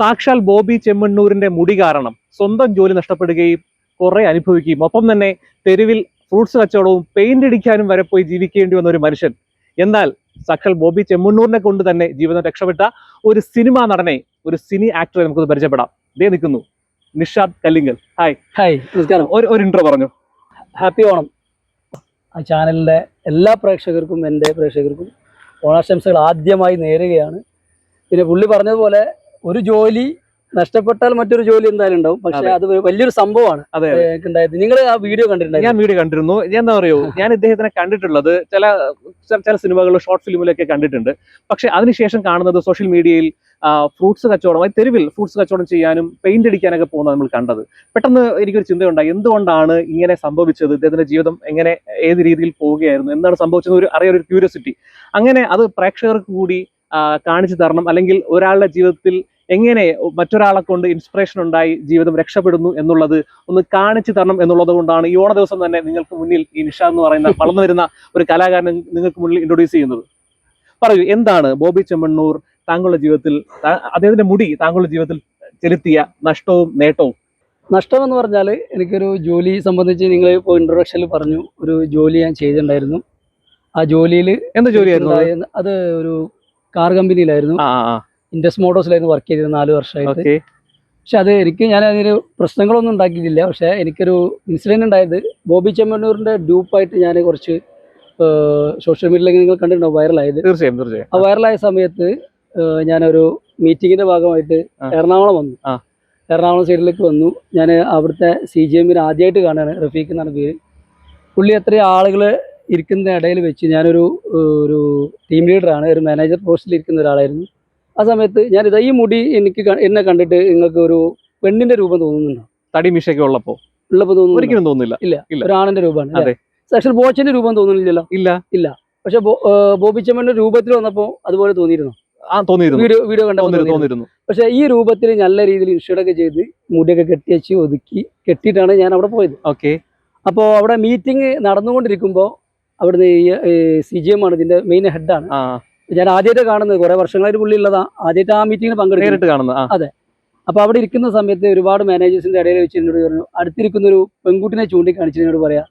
സാക്ഷാൽ ബോബി ചെമ്മണ്ണൂരിന്റെ മുടി കാരണം സ്വന്തം ജോലി നഷ്ടപ്പെടുകയും കുറെ അനുഭവിക്കുകയും. ഒപ്പം തന്നെ തെരുവിൽ ഫ്രൂട്ട്സ് കച്ചവടവും പെയിന്റ് അടിക്കാനും വരെ പോയി ജീവിക്കേണ്ടി വന്ന ഒരു മനുഷ്യൻ. എന്നാൽ സാക്ഷാൽ ബോബി ചെമ്മണ്ണൂരിനെ കൊണ്ട് തന്നെ ജീവിതം രക്ഷപ്പെട്ട ഒരു സിനിമ നടനെ ഒരു സിനി ആക്ടറെ നമുക്ക് പരിചയപ്പെടാം. ഇതേ നിൽക്കുന്നു. നിഷാദ് കല്ലിങ്കൽ. ഹായ് ഹായ് നമസ്കാരം. ഒരു ഒരു ഇൻട്രോ പറഞ്ഞു. ഹാപ്പി ഓണം. ആ ചാനലിലെ എല്ലാ പ്രേക്ഷകർക്കും എന്റെ പ്രേക്ഷകർക്കും ഓണാശംസകൾ ആദ്യമായി നേരുകയാണ്. പിന്നെ പുള്ളി പറഞ്ഞതുപോലെ ഒരു ജോലി നഷ്ടപ്പെട്ടാൽ മറ്റൊരു ജോലി എന്തായാലും ഉണ്ടാവും. പക്ഷെ അത്. വലിയൊരു സംഭവമാണ്. അതെ ഉണ്ടായത്. നിങ്ങൾ ആ വീഡിയോ കണ്ടിട്ടുണ്ടായിരുന്നു? ഞാൻ വീഡിയോ കണ്ടിരുന്നു. എന്താ പറയൂ ഞാൻ ഇദ്ദേഹത്തിനെ കണ്ടിട്ടുള്ളത് ചില ചില സിനിമകളിലും ഷോർട്ട് ഫിലിമിലൊക്കെ കണ്ടിട്ടുണ്ട്. പക്ഷെ അതിനുശേഷം കാണുന്നത് സോഷ്യൽ മീഡിയയിൽ ഫ്രൂട്ട്സ് കച്ചവടം അതായത് തെരുവിൽ ഫ്രൂട്ട്സ് കച്ചവടം ചെയ്യാനും പെയിന്റ് അടിക്കാനൊക്കെ പോകുന്നത് നമ്മൾ കണ്ടത്. പെട്ടെന്ന് എനിക്കൊരു ചിന്തയുണ്ടായി. എന്തുകൊണ്ടാണ് ഇങ്ങനെ സംഭവിച്ചത്? ഇദ്ദേഹത്തിന്റെ ജീവിതം എങ്ങനെ ഏത് രീതിയിൽ പോവുകയായിരുന്നു? എന്താണ് സംഭവിച്ചത് ഒരു അറിയാൻ ഒരു ക്യൂരിയോസിറ്റി അങ്ങനെ അത് പ്രേക്ഷകർക്ക് കൂടി കാണിച്ചു തരണം. അല്ലെങ്കിൽ ഒരാളുടെ ജീവിതത്തിൽ എങ്ങനെ മറ്റൊരാളെ കൊണ്ട് ഇൻസ്പിറേഷൻ ഉണ്ടായി ജീവിതം രക്ഷപ്പെടുന്നു എന്നുള്ളത് ഒന്ന് കാണിച്ചു തരണം എന്നുള്ളത് കൊണ്ടാണ് ഈ ഓണ ദിവസം തന്നെ നിങ്ങൾക്ക് മുന്നിൽ ഈ നിഷ എന്ന് പറയുന്ന വളർന്നു വരുന്ന ഒരു കലാകാരനെ നിങ്ങൾക്ക് മുന്നിൽ ഇൻട്രൊഡ്യൂസ് ചെയ്യുന്നത്. പറയൂ എന്താണ് ബോബി ചെമ്മണ്ണൂർ താങ്കളുടെ ജീവിതത്തിൽ അദ്ദേഹത്തിന്റെ മുടി താങ്കളുടെ ജീവിതത്തിൽ ചെലുത്തിയ നഷ്ടവും നേട്ടവും? നഷ്ടം എന്ന് പറഞ്ഞാൽ എനിക്കൊരു ജോലി സംബന്ധിച്ച് നിങ്ങൾ ഇപ്പോൾ ഇൻട്രൊഡക്ഷനിൽ പറഞ്ഞു ഒരു ജോലി ഞാൻ ചെയ്തിട്ടുണ്ടായിരുന്നു. ആ ജോലിയിൽ എന്ത് ജോലിയായിരുന്നു? അത് ഒരു കാർ കമ്പനിയിലായിരുന്നു. ഇൻഡസ് മോട്ടോഴ്സിലായിരുന്നു വർക്ക് ചെയ്തിരുന്നത് നാല് വർഷമായിട്ട്. പക്ഷെ അത് എനിക്ക് ഞാൻ അതിന് പ്രശ്നങ്ങളൊന്നും ഉണ്ടാക്കിയിട്ടില്ല. പക്ഷെ എനിക്കൊരു ഇൻസിഡന്റ് ഉണ്ടായത് ബോബി ചെമ്മണ്ണൂരിന്റെ ഡ്യൂപ്പായിട്ട് ഞാൻ കുറച്ച് സോഷ്യൽ മീഡിയയിലേക്ക് നിങ്ങൾ കണ്ടിട്ടുണ്ടോ വൈറലായത് തീർച്ചയായും തീർച്ചയായും. ആ വൈറലായ സമയത്ത് ഞാനൊരു മീറ്റിങ്ങിന്റെ ഭാഗമായിട്ട്. എറണാകുളം വന്നു. എറണാകുളം സൈഡിലേക്ക് വന്നു. ഞാൻ അവിടുത്തെ സി ജി എമ്മിന് ആദ്യമായിട്ട് കാണുകയാണ് റഫീഖ് എന്നാണ് പേര്. പുള്ളി എത്രയും ആളുകൾ ഇരിക്കുന്ന ഇടയിൽ വെച്ച് ഞാനൊരു ഒരു ടീം ലീഡറാണ് ഒരു മാനേജർ പോസ്റ്റിൽ ഇരിക്കുന്ന ഒരാളായിരുന്നു. ആ സമയത്ത് ഞാൻ ഇതാ ഈ മുടി എനിക്ക് എന്നെ കണ്ടിട്ട് നിങ്ങൾക്ക് ഒരു പെണ്ണിന്റെ രൂപം തോന്നുന്നുണ്ടോ? തടി മിഷയൊക്കെ ഉള്ളപ്പോ? ഉള്ളപ്പോൾ തോന്നുന്നു ഒരിക്കലും തോന്നുന്നില്ല. ഇല്ല. ഒരു ആണിന്റെ രൂപമാണ് അതെ. ബോച്ചിന്റെ ബോച്ചന്റെ രൂപം തോന്നുന്നില്ലല്ലോ? ഇല്ല. ഇല്ല. പക്ഷെ ബോ- ഏഹ് ബോബി ചെമ്മന്റെ രൂപത്തിൽ വന്നപ്പോൾ അതുപോലെ തോന്നിയിരുന്നു? Video video. തോന്നിയിരുന്നു. പക്ഷെ ഈ രൂപത്തിൽ നല്ല രീതിയിൽ ഇൻഷുറൊക്കെ ചെയ്ത് മുടിയൊക്കെ കെട്ടി വെച്ച് ഒതുക്കി കെട്ടിയിട്ടാണ് ഞാൻ അവിടെ പോയത്. ഓക്കെ. അപ്പോൾ അവിടെ മീറ്റിംഗ് നടന്നുകൊണ്ടിരിക്കുമ്പോൾ അവിടുന്ന് ഈ സി ജി എം ആണ് ഇതിന്റെ മെയിൻ ഹെഡാണ് ഞാൻ ആദ്യമായിട്ട് കാണുന്നത്. കുറെ വർഷങ്ങളായിട്ട് പുള്ളി ഉള്ളതാ ആദ്യമായിട്ട് ആ മീറ്റിംഗിന് പങ്കെടുത്തിട്ട് കാണുന്നത്. അതെ. അപ്പൊ അവിടെ ഇരിക്കുന്ന സമയത്ത് ഒരുപാട് മാനേജേഴ്സിന്റെ ഇടയിൽ വെച്ച് എന്നോട് പറഞ്ഞു അടുത്തിരിക്കുന്ന ഒരു പെൺകുട്ടിനെ ചൂണ്ടിക്കാണിച്ച് എന്നോട് പറയാ.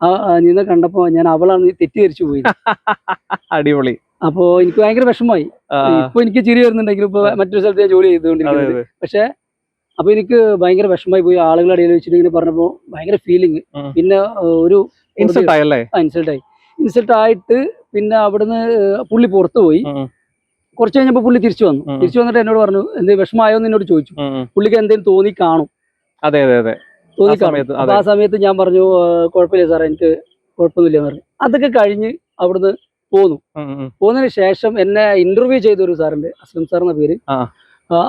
ആ നിന്നെ കണ്ടപ്പോൾ ഞാൻ അവളാണ് തെറ്റിദ്ധരിച്ചു പോയി അടിപൊളി. അപ്പോൾ എനിക്ക് ഭയങ്കര വിഷമമായി. ഇപ്പൊ എനിക്ക് ചിരി വരുന്നുണ്ടെങ്കിലും ഇപ്പൊ മറ്റൊരു സ്ഥലത്ത് ഞാൻ ജോലി ചെയ്തുകൊണ്ടിരിക്കുന്നത്. പക്ഷെ അപ്പൊ എനിക്ക് ഭയങ്കര വിഷമമായി പോയി. ആളുകളുടെ ഇടയിൽ വെച്ചിട്ട് ഇങ്ങനെ പറഞ്ഞപ്പോ ഭയങ്കര ഫീലിംഗ് പിന്നെ ഒരു ഇൻസൾട്ട് ആയല്ലേ ഇൻസൾട്ട് ആയി ഇൻസൾട്ട് ആയിട്ട് പിന്നെ അവിടുന്ന് പുള്ളി പുറത്തു പോയി കുറച്ച് കഴിഞ്ഞപ്പോൾ പുള്ളി തിരിച്ചു വന്നു. തിരിച്ചു വന്നിട്ട് എന്നോട് പറഞ്ഞു എന്ത് വിഷമമായോ? എന്ന് എന്നോട് ചോദിച്ചു. പുള്ളിക്ക് എന്തെങ്കിലും തോന്നി കാണും. അതെ അതെ അതെ. തോന്നി കാണും. അപ്പൊ ആ സമയത്ത് ഞാൻ പറഞ്ഞു "ഏഹ്, കുഴപ്പമില്ല സാറേ എനിക്ക് കുഴപ്പമൊന്നുമില്ല എന്ന് പറഞ്ഞു. അതൊക്കെ കഴിഞ്ഞ് അവിടുന്ന് പോന്നു. പോകുന്നതിന് ശേഷം എന്നെ ഇന്റർവ്യൂ ചെയ്ത ഒരു സാറിന്റെ അസ്ലം സാർ എന്ന പേര്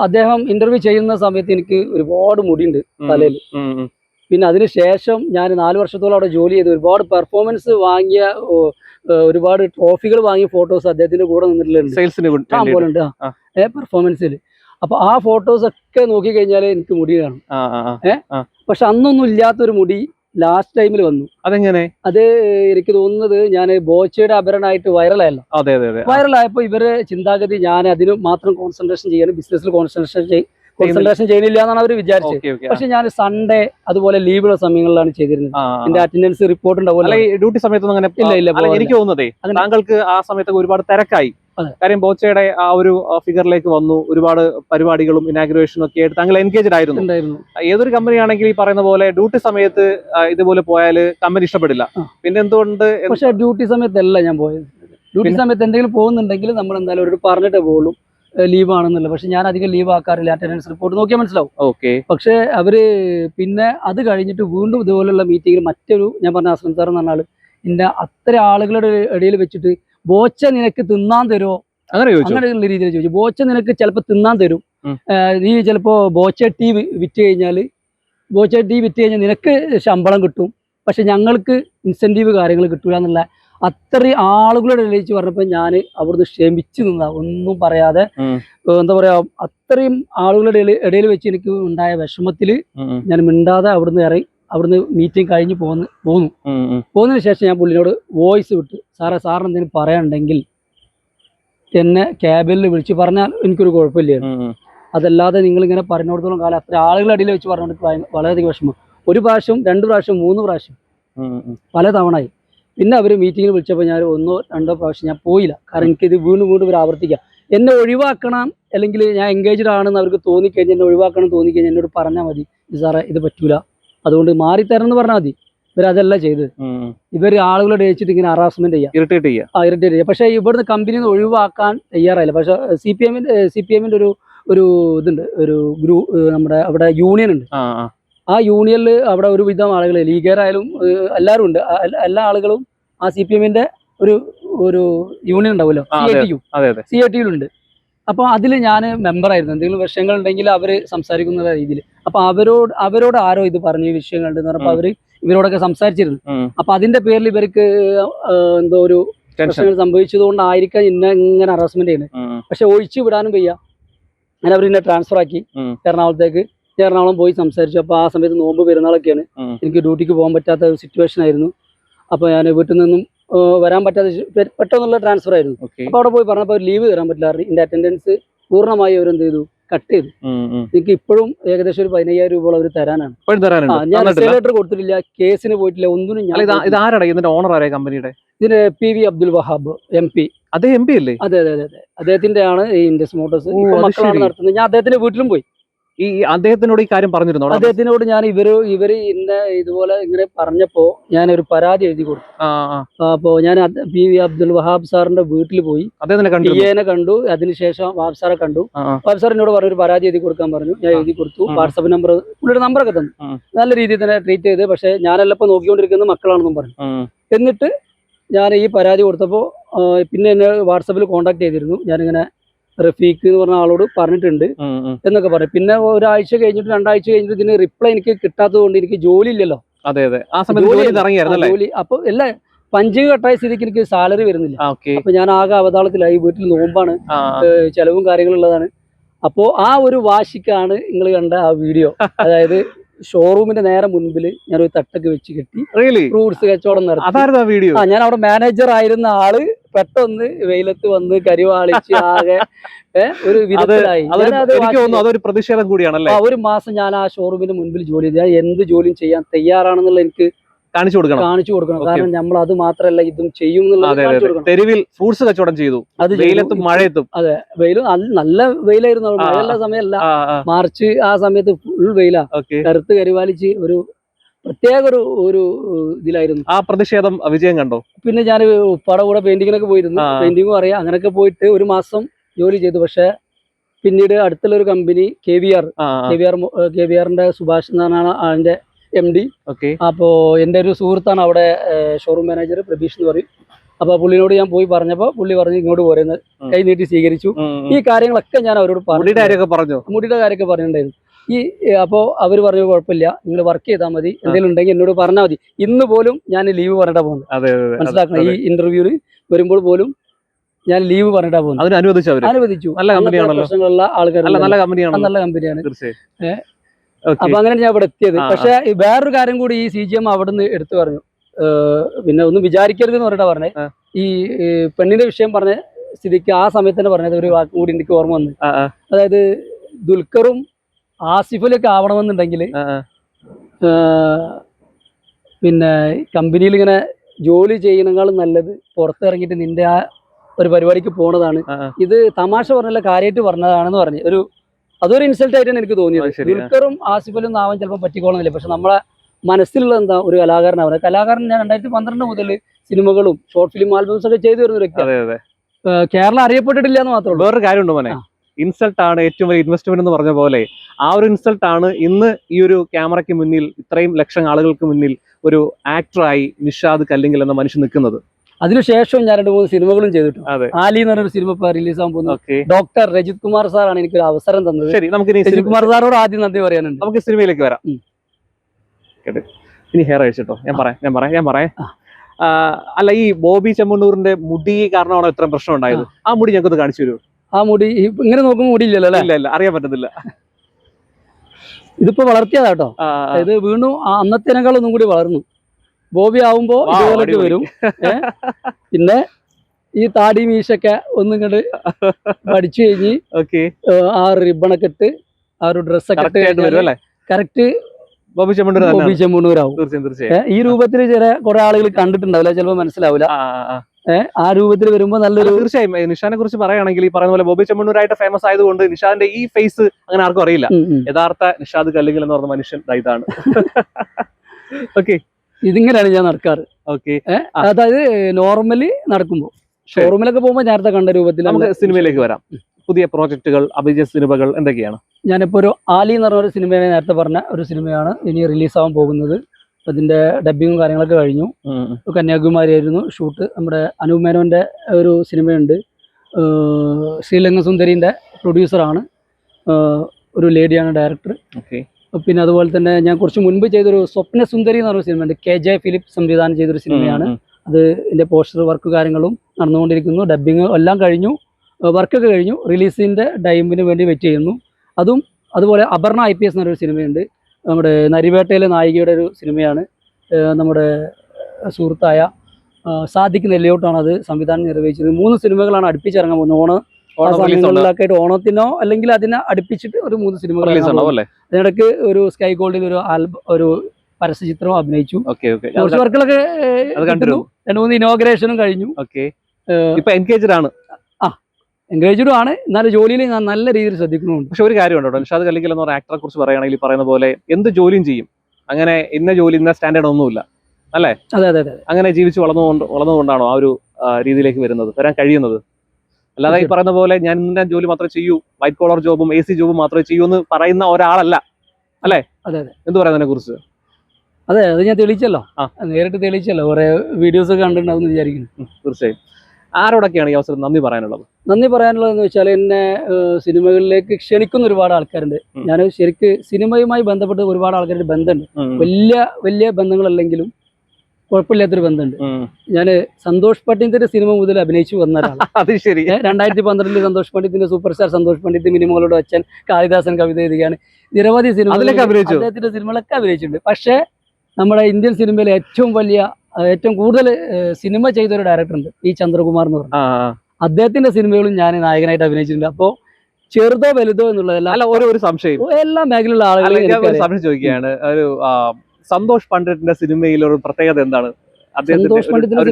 അദ്ദേഹം ഇന്റർവ്യൂ ചെയ്യുന്ന സമയത്ത് എനിക്ക് ഒരുപാട് മുടിയുണ്ട് തലയിൽ. പിന്നെ അതിനുശേഷം ഞാൻ നാല് വർഷത്തോളം അവിടെ ജോലി ചെയ്ത്. ഒരുപാട് പെർഫോമൻസ് വാങ്ങിയ ഒരുപാട് ട്രോഫികൾ വാങ്ങിയ ഫോട്ടോസ് അദ്ദേഹത്തിന്റെ കൂടെ നിന്നിട്ടുണ്ട് സെയിൽസിന് പോലെ ഉണ്ട്. ഏ പെർഫോമൻസിൽ അപ്പൊ ആ ഫോട്ടോസ് ഒക്കെ നോക്കി കഴിഞ്ഞാൽ എനിക്ക് മുടി കാണും. ആ. പക്ഷെ അന്നൊന്നും ഇല്ലാത്തൊരു മുടി ലാസ്റ്റ് ടൈമിൽ വന്നു. അതെങ്ങനെ? അത് എനിക്ക് തോന്നുന്നത് ഞാൻ ബോച്ചയുടെ അപരനായിട്ട് വൈറലായല്ലോ വൈറലായപ്പോ വൈറലായപ്പോൾ ഇവരെ ചിന്താഗതി ഞാൻ അതിന് മാത്രം കോൺസെൻട്രേഷൻ ചെയ്യാനും ബിസിനസ്സിൽ കോൺസെൻട്രേഷൻ കോൺസെൻട്രേഷൻ ചെയ്യുന്നില്ല എന്നാണ് അവർ വിചാരിച്ചത്. പക്ഷെ ഞാൻ സൺഡേ അതുപോലെ ലീവുള്ള സമയങ്ങളിലാണ് ചെയ്തിരുന്നത്. എന്റെ അറ്റൻഡൻസ് റിപ്പോർട്ട് ഉണ്ടാവും ഉണ്ടാവില്ല ഡ്യൂട്ടി സമയത്തൊന്നും അങ്ങനെ ഇല്ല, ഇല്ല, എനിക്ക് തോന്നുന്നതേ താങ്കൾക്ക് ആ സമയത്തൊക്കെ ഒരുപാട് തിരക്കായി. കാര്യം ബോച്ചയുടെ ആ ഒരു ഫിഗറിലേക്ക് വന്നു ഒരുപാട് പരിപാടികളും ഇനാഗ്രേഷനും ഒക്കെ ആയിട്ട് താങ്കൾ എൻഗേജ്ഡ് ആയിരുന്നു. ഏതൊരു കമ്പനി ആണെങ്കിൽ ഈ പറയുന്ന പോലെ ഡ്യൂട്ടി സമയത്ത് ഇതുപോലെ പോയാൽ കമ്പനി ഇഷ്ടപ്പെടില്ല. പിന്നെ എന്തുകൊണ്ട് എന്ത്- പക്ഷെ ഡ്യൂട്ടി സമയത്തല്ല ഞാൻ പോയത്. ഡ്യൂട്ടി? സമയത്ത് എന്തെങ്കിലും പോകുന്നുണ്ടെങ്കിൽ നമ്മൾ എന്തായാലും ഒരു പറഞ്ഞിട്ടേ പോകുള്ളൂ. ലീവ് ആണെന്നുള്ളത് പക്ഷെ ഞാൻ അധികം ലീവ് ആക്കാറില്ല. അറ്റൻഡൻസ് റിപ്പോർട്ട് നോക്കിയാൽ മനസ്സിലാവും. ഓക്കെ. പക്ഷെ അവർ പിന്നെ അത് കഴിഞ്ഞിട്ട് വീണ്ടും ഇതുപോലുള്ള മീറ്റിംഗിൽ മറ്റൊരു ഞാൻ പറഞ്ഞ അസ്ലം സാർ എന്ന് പറഞ്ഞ ആൾ എന്റെ അത്ര ആളുകളുടെ ഇടയിൽ വെച്ചിട്ട് ബോച്ച നിനക്ക് തിന്നാൻ തരുമോ അങ്ങനെയുള്ള രീതിയിൽ ചോദിച്ചു. ബോച്ച നിനക്ക് ചിലപ്പോൾ തിന്നാൻ തരും. നീ ചിലപ്പോ ബോച്ച ടീ വിറ്റ് കഴിഞ്ഞാൽ ബോച്ച ടീ വിറ്റ് കഴിഞ്ഞാൽ നിനക്ക് ശമ്പളം കിട്ടും. പക്ഷെ ഞങ്ങൾക്ക് ഇൻസെന്റീവ് കാര്യങ്ങൾ കിട്ടൂല എന്നുള്ള അത്രയും ആളുകളുടെ ഇടയിച്ച് പറഞ്ഞപ്പോൾ ഞാൻ അവിടുന്ന് ക്ഷമിച്ചു നിന്ന. ഒന്നും പറയാതെ എന്താ പറയാ അത്രയും ആളുകളുടെ ഇടയിൽ വെച്ച് എനിക്ക് ഉണ്ടായ വിഷമത്തിൽ ഉം, ഞാൻ മിണ്ടാതെ അവിടുന്ന് ഇറങ്ങി അവിടുന്ന് മീറ്റിംഗ് കഴിഞ്ഞ് പോന്ന് പോന്നു. ഉം. ശേഷം ഞാൻ പുള്ളിനോട് വോയിസ് വിട്ടു. സാറേ സാറിന് എന്തെങ്കിലും പറയാനുണ്ടെങ്കിൽ എന്നെ ക്യാബിൽ വിളിച്ച് പറഞ്ഞാൽ എനിക്കൊരു കുഴപ്പമില്ലായിരുന്നു. അതല്ലാതെ നിങ്ങൾ ഇങ്ങനെ പറഞ്ഞിടത്തോളം കാലം അത്ര ആളുകളുടെ ഇടയിൽ വെച്ച് പറഞ്ഞുകൊണ്ട് വളരെയധികം വിഷമം. ഒരു പ്രാവശ്യം രണ്ട് പ്രാവശ്യം മൂന്ന് പ്രാവശ്യം. പല തവണയായി പിന്നെ അവർ മീറ്റിങ്ങിൽ വിളിച്ചപ്പോൾ ഞാൻ ഒന്നോ രണ്ടോ പ്രാവശ്യം ഞാൻ പോയില്ല. കാരണം എനിക്കിത് വീണ്ടും വീണ്ടും ഇവർ ആവർത്തിക്കുക എന്നെ ഒഴിവാക്കണം അല്ലെങ്കിൽ ഞാൻ എൻഗേജ്ഡ് ആണെന്ന് അവർക്ക് തോന്നിക്കഴിഞ്ഞാൽ എന്നെ ഒഴിവാക്കണം എന്ന് തോന്നിക്കഴിഞ്ഞാൽ എന്നോട് പറഞ്ഞാൽ മതി. "ഇത് സാറേ ഇത് പറ്റൂല. അതുകൊണ്ട് മാറിത്തരണം എന്ന് പറഞ്ഞാൽ മതി. ഇവരതല്ല ചെയ്ത്. ഇവർ ആളുകളോട് വെച്ചിട്ട് ഇങ്ങനെ ഹറാസ്മെന്റ് ചെയ്യുക ഇറിറ്റേറ്റ് ചെയ്യുക ആ ഇറിറ്റേറ്റ് ചെയ്യുക പക്ഷേ ഇവിടുന്ന് കമ്പനിയിൽ നിന്ന് ഒഴിവാക്കാൻ തയ്യാറായില്ല. പക്ഷേ സി പി എമ്മിന്റെ സി പി എമ്മിന്റെ ഒരു ഒരു ഇതുണ്ട്. ഒരു ഗ്രൂപ്പ് നമ്മുടെ അവിടെ യൂണിയൻ ഉണ്ട്. ആ യൂണിയനിൽ അവിടെ ഒരുവിധം ആളുകൾ ലീഗറായാലും എല്ലാവരും ഉണ്ട്. എല്ലാ- ആളുകളും ആ സി പി എമ്മിന്റെ ഒരു ഒരു യൂണിയൻ ഉണ്ടാവുമല്ലോ? സി ഐ ഉണ്ട് അപ്പോൾ അതിൽ ഞാൻ മെമ്പറായിരുന്നു എന്തെങ്കിലും വിഷയങ്ങൾ ഉണ്ടെങ്കിൽ അവർ സംസാരിക്കുന്ന രീതിയിൽ. അപ്പോൾ അവരോട് അവരോട് ആരോ ഇത് പറഞ്ഞു ഈ വിഷയങ്ങളുണ്ട് എന്ന് പറഞ്ഞപ്പോൾ ഉം. അവർ ഇവരോടൊക്കെ സംസാരിച്ചിരുന്നു. അപ്പൊ അപ്പോൾ അതിന്റെ പേരിൽ ഇവർക്ക് എന്തോ ഒരു പ്രശ്നങ്ങൾ സംഭവിച്ചതുകൊണ്ടായിരിക്കാം ഇന്ന ഇങ്ങനെ ഹറാസ്മെന്റ് ചെയ്യുന്നത്. പക്ഷെ ഒഴിച്ചു വിടാനും വയ്യ. അങ്ങനെ അവർ എന്നെ ട്രാൻസ്ഫർ ആക്കി. എറണാകുളത്തേക്ക്. എറണാകുളം പോയി സംസാരിച്ചു. അപ്പോൾ ആ സമയത്ത് നോമ്പ് പെരുന്നാളൊക്കെയാണ്. എനിക്ക് ഡ്യൂട്ടിക്ക് പോകാൻ പറ്റാത്ത ഒരു സിറ്റുവേഷൻ ആയിരുന്നു. അപ്പോൾ ഞാൻ വീട്ടിൽ നിന്നും വരാൻ പറ്റാത്ത പെട്ടെന്നുള്ള ട്രാൻസ്ഫർ ആയിരുന്നു. അപ്പൊ അപ്പോൾ അവിടെ പോയി പറഞ്ഞപ്പോൾ ലീവ് തരാൻ പറ്റില്ല. എന്റെ എന്റെ അറ്റൻഡൻസ് പൂർണമായി അവരെന്ത് ചെയ്തു? കട്ട് ചെയ്തു. എനിക്ക് ഇപ്പോഴും ഏകദേശം ഒരു പതിനയ്യായിരം രൂപ അവർ തരാനാണ്. ഞാൻ ലെറ്റർ കൊടുത്തിട്ടില്ല. കേസിന് പോയിട്ടില്ല. ഒന്നിനും ഞാൻ ഓണർ ആരാ കമ്പനിയുടെ? ഇതിന്റെ P V Abdul Wahab M P അതേ എം പി അല്ലേ? അതെ അതെ അതെ അദ്ദേഹത്തിന്റെ ആണ് ഈ ഇൻഡസ് മോട്ടോഴ്സ് മക്കളാണ് നടത്തുന്നത്. ഞാൻ അദ്ദേഹത്തിന്റെ വീട്ടിലും പോയി. ഈ അദ്ദേഹത്തിനോട് ഈ കാര്യം പറഞ്ഞിരുന്നോ? അദ്ദേഹത്തിനോട് ഞാൻ ഇവർ ഇവർ ഇന്ന ഇതുപോലെ ഇങ്ങനെ പറഞ്ഞപ്പോ ഞാൻ ഒരു പരാതി എഴുതി കൊടുത്തു. അപ്പോ ഞാൻ പി വി അബ്ദുൽ വഹാബ് സാറിന്റെ വീട്ടിൽ പോയി. അദ്ദേഹത്തിനെ കണ്ടു അതിനുശേഷം വഹാബ് സാറെ കണ്ടു. വഹാബ് സാർ എന്നോട് പറഞ്ഞു ഒരു പരാതി എഴുതി കൊടുക്കാൻ പറഞ്ഞു. ഞാൻ എഴുതി കൊടുത്തു. വാട്സപ്പ് നമ്പർ പുള്ളിയുടെ നമ്പറൊക്കെ തന്നു. നല്ല രീതിയിൽ തന്നെ ട്രീറ്റ് ചെയ്ത്. പക്ഷെ ഞാനെല്ലാം ഇപ്പൊ നോക്കിക്കൊണ്ടിരിക്കുന്നത് മക്കളാണെന്നും പറഞ്ഞു. എന്നിട്ട് ഞാൻ ഈ പരാതി കൊടുത്തപ്പോൾ പിന്നെ എന്നെ വാട്സപ്പിൽ കോൺടാക്ട് ചെയ്തിരുന്നു. ഞാനിങ്ങനെ റഫീഖ് എന്ന് പറഞ്ഞ ആളോട് പറഞ്ഞിട്ടുണ്ട്. എന്നൊക്കെ പറയും പിന്നെ ഒരാഴ്ച കഴിഞ്ഞിട്ട് രണ്ടാഴ്ച കഴിഞ്ഞിട്ട് ഇതിന് റിപ്ലൈ എനിക്ക് കിട്ടാത്തത് കൊണ്ട് എനിക്ക് ജോലി ഇല്ലല്ലോ അതെ അതെ. ആ സമയത്ത് ജോലി- അപ്പൊ എല്ലാ പഞ്ചിങ് കട്ടായ സ്ഥിതിക്ക് എനിക്ക് സാലറി വരുന്നില്ല. അപ്പൊ ഞാൻ ആകെ അവതാളത്തിലായി. വീട്ടിൽ നോമ്പാണ്. ചെലവും കാര്യങ്ങളും ഉള്ളതാണ് അപ്പോൾ ആ ഒരു വാശിക്കാണ് നിങ്ങൾ കണ്ട ആ വീഡിയോ അതായത് ഷോറൂമിന്റെ നേരെ മുൻപിൽ ഞാനൊരു തട്ടൊക്കെ വെച്ച് കെട്ടി ഫ്രൂട്ട്സ് കച്ചവടം നടത്തി. വീഡിയോ ആ ഞാൻ അവിടെ മാനേജർ ആയിരുന്ന ആൾ പെട്ടെന്ന് വെയിലത്ത് വന്ന് കരിവാളിച്ച് ആകെ ഒരു വിധത്തിലായി. അതൊരു എനിക്ക് തോന്നുന്നു അതൊരു പ്രതിഷേധം കൂടിയാണല്ലേ? ഒരു മാസം ഞാൻ ആ ഷോറൂമിന്റെ മുൻപിൽ ജോലി ചെയ്ത്. ഞാൻ എന്ത് ജോലിയും ചെയ്യാൻ തയ്യാറാണെന്നുള്ള എനിക്ക് കാണിച്ചു കൊടുക്കണം. കാണിച്ചു കൊടുക്കണം. കാരണം നമ്മൾ അത് മാത്രമല്ല ഇതും ചെയ്യും അതെ അതെ അതെ. തെരുവിൽ ഫ്രൂട്ട്സ് കച്ചവടം ചെയ്തു. അത് വെയിലത്തും മഴയത്തും. വെയിലും നല്ല- വെയിലായിരുന്നു. മഴയുള്ള സമയമല്ല. മാർച്ച് ആ സമയത്ത് ഫുൾ വെയിലാ. കരുത്ത് കറുത്ത് കരിവാലിച്ച് ഒരു പ്രത്യേക ഒരു ഒരു ഇതിലായിരുന്നു. ആ പ്രതിഷേധം വിജയം കണ്ടോ? പിന്നെ ഞാൻ ഉപ്പാടെ കൂടെ പെയിന്റിങ്ങിനൊക്കെ പോയിരുന്നു. പെയിന്റിങ്ങും അറിയാം. അങ്ങനെയൊക്കെ പോയിട്ട് ഒരു മാസം ജോലി ചെയ്തു. പക്ഷെ പിന്നീട് അടുത്തുള്ള ഒരു company K V R. K V R K V ആറിന്റെ സുഭാഷ് എന്നാണ് അതിന്റെ എം ഡി. ഓക്കെ. അപ്പോ എന്റെ ഒരു സുഹൃത്താണ് അവിടെ ഷോറൂം മാനേജർ പ്രതീഷ് എന്ന് പറയും. അപ്പൊ പുള്ളിനോട് ഞാൻ പോയി പറഞ്ഞപ്പോ പുള്ളി പറഞ്ഞു ഇങ്ങോട്ട് പോരുന്നത് കൈ നീട്ടി സ്വീകരിച്ചു. ഈ കാര്യങ്ങളൊക്കെ ഞാൻ അവരോട് പറഞ്ഞു? മുടിയുടെ കാര്യമൊക്കെ പറഞ്ഞിട്ടുണ്ടായിരുന്നു. ഈ അപ്പോൾ അവർ പറഞ്ഞു കുഴപ്പമില്ല നിങ്ങൾ വർക്ക് ചെയ്താൽ മതി എന്തെങ്കിലും ഉണ്ടെങ്കിൽ എന്നോട് പറഞ്ഞാൽ മതി. ഇന്ന് പോലും ഞാൻ ലീവ് പറഞ്ഞിട്ടാ പോകുന്നത്. മനസ്സിലാക്കണം? ഈ ഇന്റർവ്യൂവിൽ വരുമ്പോൾ പോലും ഞാൻ ലീവ് പറഞ്ഞിട്ടാ പോകുന്നത്. അതിന് അനുവദിച്ചു അനുവദിച്ചു. നല്ല. പ്രശ്നങ്ങളുള്ള ആൾക്കാർ നല്ല കമ്പനിയാണ് നല്ല കമ്പനിയാണ് അപ്പൊ അങ്ങനെ ഞാൻ ഇവിടെ എത്തിയത്. പക്ഷേ വേറൊരു കാര്യം കൂടി ഈ സി ജി എം അവിടെ നിന്ന് എടുത്തു പറഞ്ഞു. പിന്നെ ഒന്നും വിചാരിക്കരുത് എന്ന് പറഞ്ഞിട്ടാ പറഞ്ഞത് ഈ പെണ്ണിന്റെ വിഷയം പറഞ്ഞ സ്ഥിതിക്ക് ആ സമയത്ത് തന്നെ പറഞ്ഞത് ഒരു വാക്ക് കൂടി എനിക്ക് ഓർമ്മ വന്നു. അതായത് ദുൽഖറും ആസിഫിലൊക്കെ ആവണമെന്നുണ്ടെങ്കിൽ. പിന്നെ കമ്പനിയിൽ ഇങ്ങനെ ജോലി ചെയ്യുന്നതിനേക്കാളും നല്ലത് പുറത്തിറങ്ങിയിട്ട് നിന്റെ ആ ഒരു പരിപാടിക്ക് പോണതാണ്. ഇത് തമാശ പറഞ്ഞല്ല കാര്യമായിട്ട് പറഞ്ഞതാണെന്ന് പറഞ്ഞു. ഒരു അതൊരു ഇൻസൾട്ട് ആയിട്ടാണ് എനിക്ക് തോന്നിയത്. ദുൽഖറും ആസിഫലും ആവാൻ ചിലപ്പോൾ പറ്റിക്കോളുന്നില്ല പക്ഷെ നമ്മളെ മനസ്സിലുള്ള എന്താ ഒരു കലാകാരനാണ് കലാകാരൻ ഞാൻ രണ്ടായിരത്തി പന്ത്രണ്ട് മുതൽ സിനിമകളും ഷോർട്ട് ഫിലിം ആൽബംസ് ഒക്കെ ചെയ്തു വരുന്ന ഒരു ഏഹ് കേരളം അറിയപ്പെട്ടിട്ടില്ല എന്ന് മാത്രമേ ഉള്ളൂ. വേറൊരു കാര്യമുണ്ട് മോനെ? ആ. ഇൻസൾട്ട് ആണ് ഏറ്റവും വലിയ ഇൻവെസ്റ്റ്മെന്റ് എന്ന് പറഞ്ഞ പോലെ ആ ഒരു ഇൻസൾട്ട് ആണ് ഇന്ന് ഈ ഒരു ക്യാമറയ്ക്ക് മുന്നിൽ ഇത്രയും ലക്ഷം ആളുകൾക്ക് മുന്നിൽ ഒരു ആക്ടറായി നിഷാദ് കല്ലിങ്കിൽ എന്ന മനുഷ്യൻ നിൽക്കുന്നത്. അതിനുശേഷം ഞാൻ രണ്ട് മൂന്ന് സിനിമകളും ചെയ്തിട്ടു ആലി എന്ന് പറഞ്ഞൊരു സിനിമ ഇപ്പൊ റിലീസ് ആകാൻ പോകുന്നു. ഡോക്ടർ രജിത് കുമാർ സാറാണ് എനിക്ക് ഒരു അവസരം തന്നത്. ശരി നമുക്ക് രജിത് കുമാർ സാറോട് ആദ്യം നന്ദി പറയാനുണ്ട്. നമുക്ക് സിനിമയിലേക്ക് വരാം. ഇനി ഹെയർ അഴിച്ചിട്ടോ ഞാൻ പറയാം ഞാൻ പറയാം ഞാൻ പറയാം. അല്ല ഈ ബോബി ചെമ്മണ്ണൂറിന്റെ മുടി കാരണമാണോ ഇത്രയും പ്രശ്നം ഉണ്ടായത്? ആ. മുടി ഞങ്ങൾക്ക് കാണിച്ചു തരൂ ആ മുടി ഇങ്ങനെ നോക്കുമ്പോൾ മുടി ഇല്ലല്ലോ അല്ലേ? ഇല്ല അറിയാൻ പറ്റത്തില്ല. ഇതിപ്പോ വളർത്തിയതാ കേട്ടോ. ഇത് വീണ്ടും അന്നത്തേനേക്കാൾ ഒന്നും കൂടി വളർന്നു. ബോബി ആവുമ്പോ ഇതുപോലൊക്കെ വരും. പിന്നെ ഈ താടി മീശൊക്കെ ഒന്നും കണ്ട് പഠിച്ചു കഴിഞ്ഞ് ആ റിബണൊക്കെ ഇട്ട് ആ ഒരു ഡ്രസ്സൊക്കെ അല്ലേ കറക്റ്റ് ബോബി ചെമ്മണ്ണൂരാവും. തീർച്ചയായും തീർച്ചയായും. ഏഹ് ഈ രൂപത്തിൽ ചില കുറെ ആളുകൾ കണ്ടിട്ടുണ്ടാവില്ല ചിലപ്പോൾ മനസ്സിലാവില്ല. ആ, രൂപത്തിൽ വരുമ്പോൾ നല്ലൊരു തീർച്ചയായും. നിഷാനെ കുറിച്ച് പറയുകയാണെങ്കിൽ ഈ പറയുന്ന പോലെ ബോബി ചെമ്മണ്ണൂരായിട്ട് ഫേമസ് ആയതുകൊണ്ട് നിഷാന്റെ ഈ ഫേസ് അങ്ങനെ ആർക്കും അറിയില്ല. യഥാർത്ഥ നിഷാദ് കല്ലുകൾ എന്ന് പറഞ്ഞ മനുഷ്യൻ ഇതാണ്. ഓക്കെ ഇതിങ്ങനെയാണ് ഞാൻ നടക്കാറ്. ഓക്കെ അതായത് നോർമലി നടക്കുമ്പോൾ ഷോറൂമിലൊക്കെ പോകുമ്പോൾ നേരത്തെ കണ്ട രൂപത്തിൽ നമുക്ക് സിനിമയിലേക്ക് വരാം. പുതിയ പ്രോജക്റ്റുകൾ അഭിജയ സിനിമകൾ എന്തൊക്കെയാണ്? ഞാനിപ്പോൾ ഒരു ആലി എന്ന് പറഞ്ഞ ഒരു സിനിമയാണ് നേരത്തെ പറഞ്ഞ ഒരു സിനിമയാണ്. ഇനി റിലീസ് ആവാൻ പോകുന്നത്. അപ്പൊ ഇതിന്റെ ഡബിങ്ങും കാര്യങ്ങളൊക്കെ കഴിഞ്ഞു. കന്യാകുമാരി ആയിരുന്നു ഷൂട്ട് നമ്മുടെ അനൂപ് മേനോന്റെ ഒരു സിനിമയുണ്ട്. ശ്രീലങ്ക സുന്ദരിന്റെ പ്രൊഡ്യൂസറാണ് ആണ്. ഒരു ലേഡിയാണ് ഡയറക്ടർ ഓക്കെ പിന്നെ അതുപോലെ തന്നെ ഞാൻ കുറച്ച് മുൻപ് ചെയ്തൊരു സ്വപ്ന സുന്ദരി എന്ന് പറഞ്ഞ സിനിമയുണ്ട്. കെ ജെ ഫിലിപ്പ് സംവിധാനം ചെയ്തൊരു സിനിമയാണ്. അത് എന്റെ പോസ്റ്റർ വർക്ക് കാര്യങ്ങളും നടന്നുകൊണ്ടിരിക്കുന്നു. ഡബിങ് എല്ലാം കഴിഞ്ഞു. വർക്കൊക്കെ കഴിഞ്ഞു. റിലീസിന്റെ ടൈമിന് വേണ്ടി വെയിറ്റ് ചെയ്യുന്നു. അതും അതുപോലെ അപർണ ഐ പി എസ് എന്നൊരു സിനിമയുണ്ട്. നമ്മുടെ നരിവേട്ടയിലെ നായികയുടെ ഒരു സിനിമയാണ്. നമ്മുടെ സുഹൃത്തായ സാധിക്ക് സാദിഖ് നെല്ലിയോട്ടാണ് അത് സംവിധാനം നിർവഹിച്ചത്. മൂന്ന് സിനിമകളാണ് അടുപ്പിച്ചിറങ്ങാൻ പോകുന്നത്. ഓണം സമയങ്ങളിലൊക്കെ ഓണത്തിനോ അല്ലെങ്കിൽ അതിനെ അടുപ്പിച്ചിട്ട് ഒരു മൂന്ന് സിനിമകൾ അതിനിടയ്ക്ക് ഒരു സ്കൈ ഗോൾഡിൽ ഒരു ആൽബം ഒരു പരസ്യചിത്രം അഭിനയിച്ചു. കുറച്ച് വർക്കുകളൊക്കെ. രണ്ട് മൂന്ന് ഇനോഗ്രേഷനും കഴിഞ്ഞു. ഓക്കെ ഇപ്പൊ എൻഗേജഡ് ആണ്. എൻഗേജ്ഡും ആണ് എന്നാലും ജോലിയിൽ ഞാൻ നല്ല രീതിയിൽ ശ്രദ്ധിക്കുന്നുണ്ട്. പക്ഷെ ഒരു കാര്യമുണ്ട് നിഷാദ് കല്ലിക്കൽ എന്ന് പറഞ്ഞ ആക്ടറെ കുറിച്ച് പറയുകയാണെങ്കിൽ പറയുന്ന പോലെ എന്ത് ജോലിയും ചെയ്യും. അങ്ങനെ ഇന്ന ജോലി ഇന്ന സ്റ്റാൻഡേർഡ് ഒന്നുമില്ല. അല്ലേ? അതെ അതെ അതെ. അങ്ങനെ ജീവിച്ച് വളർന്നുകൊണ്ട് വളർന്നുകൊണ്ടാണോ ആ ഒരു രീതിയിലേക്ക് വരുന്നത്? വരാൻ കഴിയുന്നത്? അല്ലാതെ ഈ പറയുന്ന പോലെ ഞാൻ ഇന്ന ജോലി മാത്രമേ ചെയ്യൂ വൈറ്റ് കോളർ ജോബും എ സി ജോബും മാത്രമേ ചെയ്യൂ എന്ന് പറയുന്ന ഒരാളല്ല. അല്ലേ? അതെ, അതെ. എന്ത് പറയുന്നതിനെ കുറിച്ച്? അതെ അത് ഞാൻ തെളിയിച്ചല്ലോ. ആ. നേരിട്ട് തെളിയിച്ചല്ലോ. കുറെ വീഡിയോസ് ഒക്കെ കണ്ടിട്ടുണ്ടാവും വിചാരിക്കുന്നു. തീർച്ചയായും. ആരോടൊക്കെയാണ് ഈ അവസരം നന്ദി പറയാനുള്ളത്? നന്ദി പറയാനുള്ളതെന്ന് വെച്ചാൽ എന്നെ സിനിമകളിലേക്ക് ക്ഷണിക്കുന്ന ഒരുപാട് ആൾക്കാരുണ്ട്. ഞാൻ ശരിക്ക് സിനിമയുമായി ബന്ധപ്പെട്ട് ഒരുപാട് ആൾക്കാരുടെ ബന്ധമുണ്ട്. വലിയ വലിയ ബന്ധങ്ങളല്ലെങ്കിലും കുഴപ്പമില്ലാത്തൊരു ബന്ധമുണ്ട്. ഞാൻ ഞാൻ സന്തോഷ് പണ്ഡിത്തിന്റെ സിനിമ മുതൽ അഭിനയിച്ചു വന്ന അത് ശരി. രണ്ടായിരത്തി പന്ത്രണ്ടിൽ സന്തോഷ് പണ്ഡിത്തിന്റെ സൂപ്പർ സ്റ്റാർ സന്തോഷ് പണ്ഡിറ്റ് മിനിമകളോട് അച്ഛൻ കാളിദാസൻ കവിത എഴുതിയാണ് നിരവധി സിനിമ? അദ്ദേഹത്തിന്റെ സിനിമകളൊക്കെ അഭിനയിച്ചിട്ടുണ്ട്. പക്ഷേ നമ്മുടെ ഇന്ത്യൻ സിനിമയിലെ ഏറ്റവും വലിയ ഏറ്റവും കൂടുതൽ സിനിമ ചെയ്ത ഒരു ഡയറക്ടർ ഉണ്ട് പി ചന്ദ്രകുമാർ എന്ന് പറഞ്ഞു. അദ്ദേഹത്തിന്റെ സിനിമകളും ഞാൻ നായകനായിട്ട് അഭിനയിച്ചിട്ടുണ്ട്. അപ്പോൾ ചെറുതോ വലുതോ എന്നുള്ളതല്ല അല്ല ഓരോ ഒരു സംശയം. എല്ലാ മേഖലയിലുള്ള ആളുകളും സംശയം ചോദിക്കുകയാണ്. ഒരു സന്തോഷ് പണ്ഡിറ്റിന്റെ സിനിമയിൽ ഒരു പ്രത്യേകത എന്താണ്?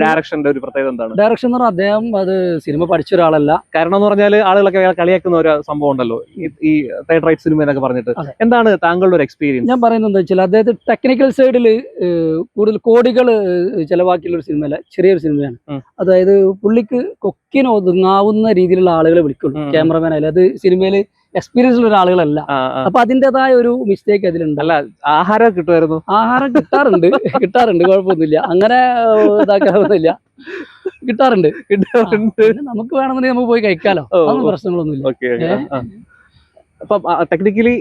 ഡയറക്ഷന്റെ ഒരു പ്രത്യേകത എന്താണ്? ഡയറക്ഷൻ എന്ന് പറഞ്ഞാൽ അദ്ദേഹം അത് സിനിമ പഠിച്ച ഒരാളല്ല. കാരണം എന്ന് പറഞ്ഞാൽ ആളുകളൊക്കെ കളിയാക്കുന്ന ഒരു സംഭവം ഉണ്ടല്ലോ. ഈ- തേർഡ് റൈറ്റ് സിനിമ എന്നൊക്കെ പറഞ്ഞിട്ട്. എന്താണ് താങ്കളുടെ ഒരു എക്സ്പീരിയൻസ് ഞാൻ പറയുന്നത് എന്താ വെച്ചാൽ അദ്ദേഹത്തെ ടെക്നിക്കൽ സൈഡിൽ കൂടുതൽ കോടികൾ ചെലവാക്കിയുള്ള ഒരു സിനിമയല്ല ചെറിയൊരു സിനിമയാണ് അതായത് പുള്ളിക്ക് കൊക്കിന് ഒതുങ്ങാവുന്ന രീതിയിലുള്ള ആളുകളെ വിളിക്കുള്ളൂ. ക്യാമറമാൻ ആയാലും അത് സിനിമയിൽ എക്സ്പീരിയൻസ് ഉള്ള ആളുകളല്ല അപ്പൊ അതിന്റെതായ ഒരു മിസ്റ്റേക്ക് അതിലുണ്ട്. അല്ല ആഹാരം കിട്ടുമായിരുന്നു. ആഹാരം കിട്ടാറുണ്ട്. കിട്ടാറുണ്ട് കുഴപ്പമൊന്നുമില്ല. അങ്ങനെ ഇതാക്കാറൊന്നുമില്ല. കിട്ടാറുണ്ട്. കിട്ടാറുണ്ട്. നമുക്ക് വേണമെന്നുണ്ടെങ്കിൽ നമുക്ക് പോയി കഴിക്കാലോ. അതൊന്നും. പ്രശ്നങ്ങളൊന്നുമില്ല. അപ്പൊ ടെക്നിക്കലി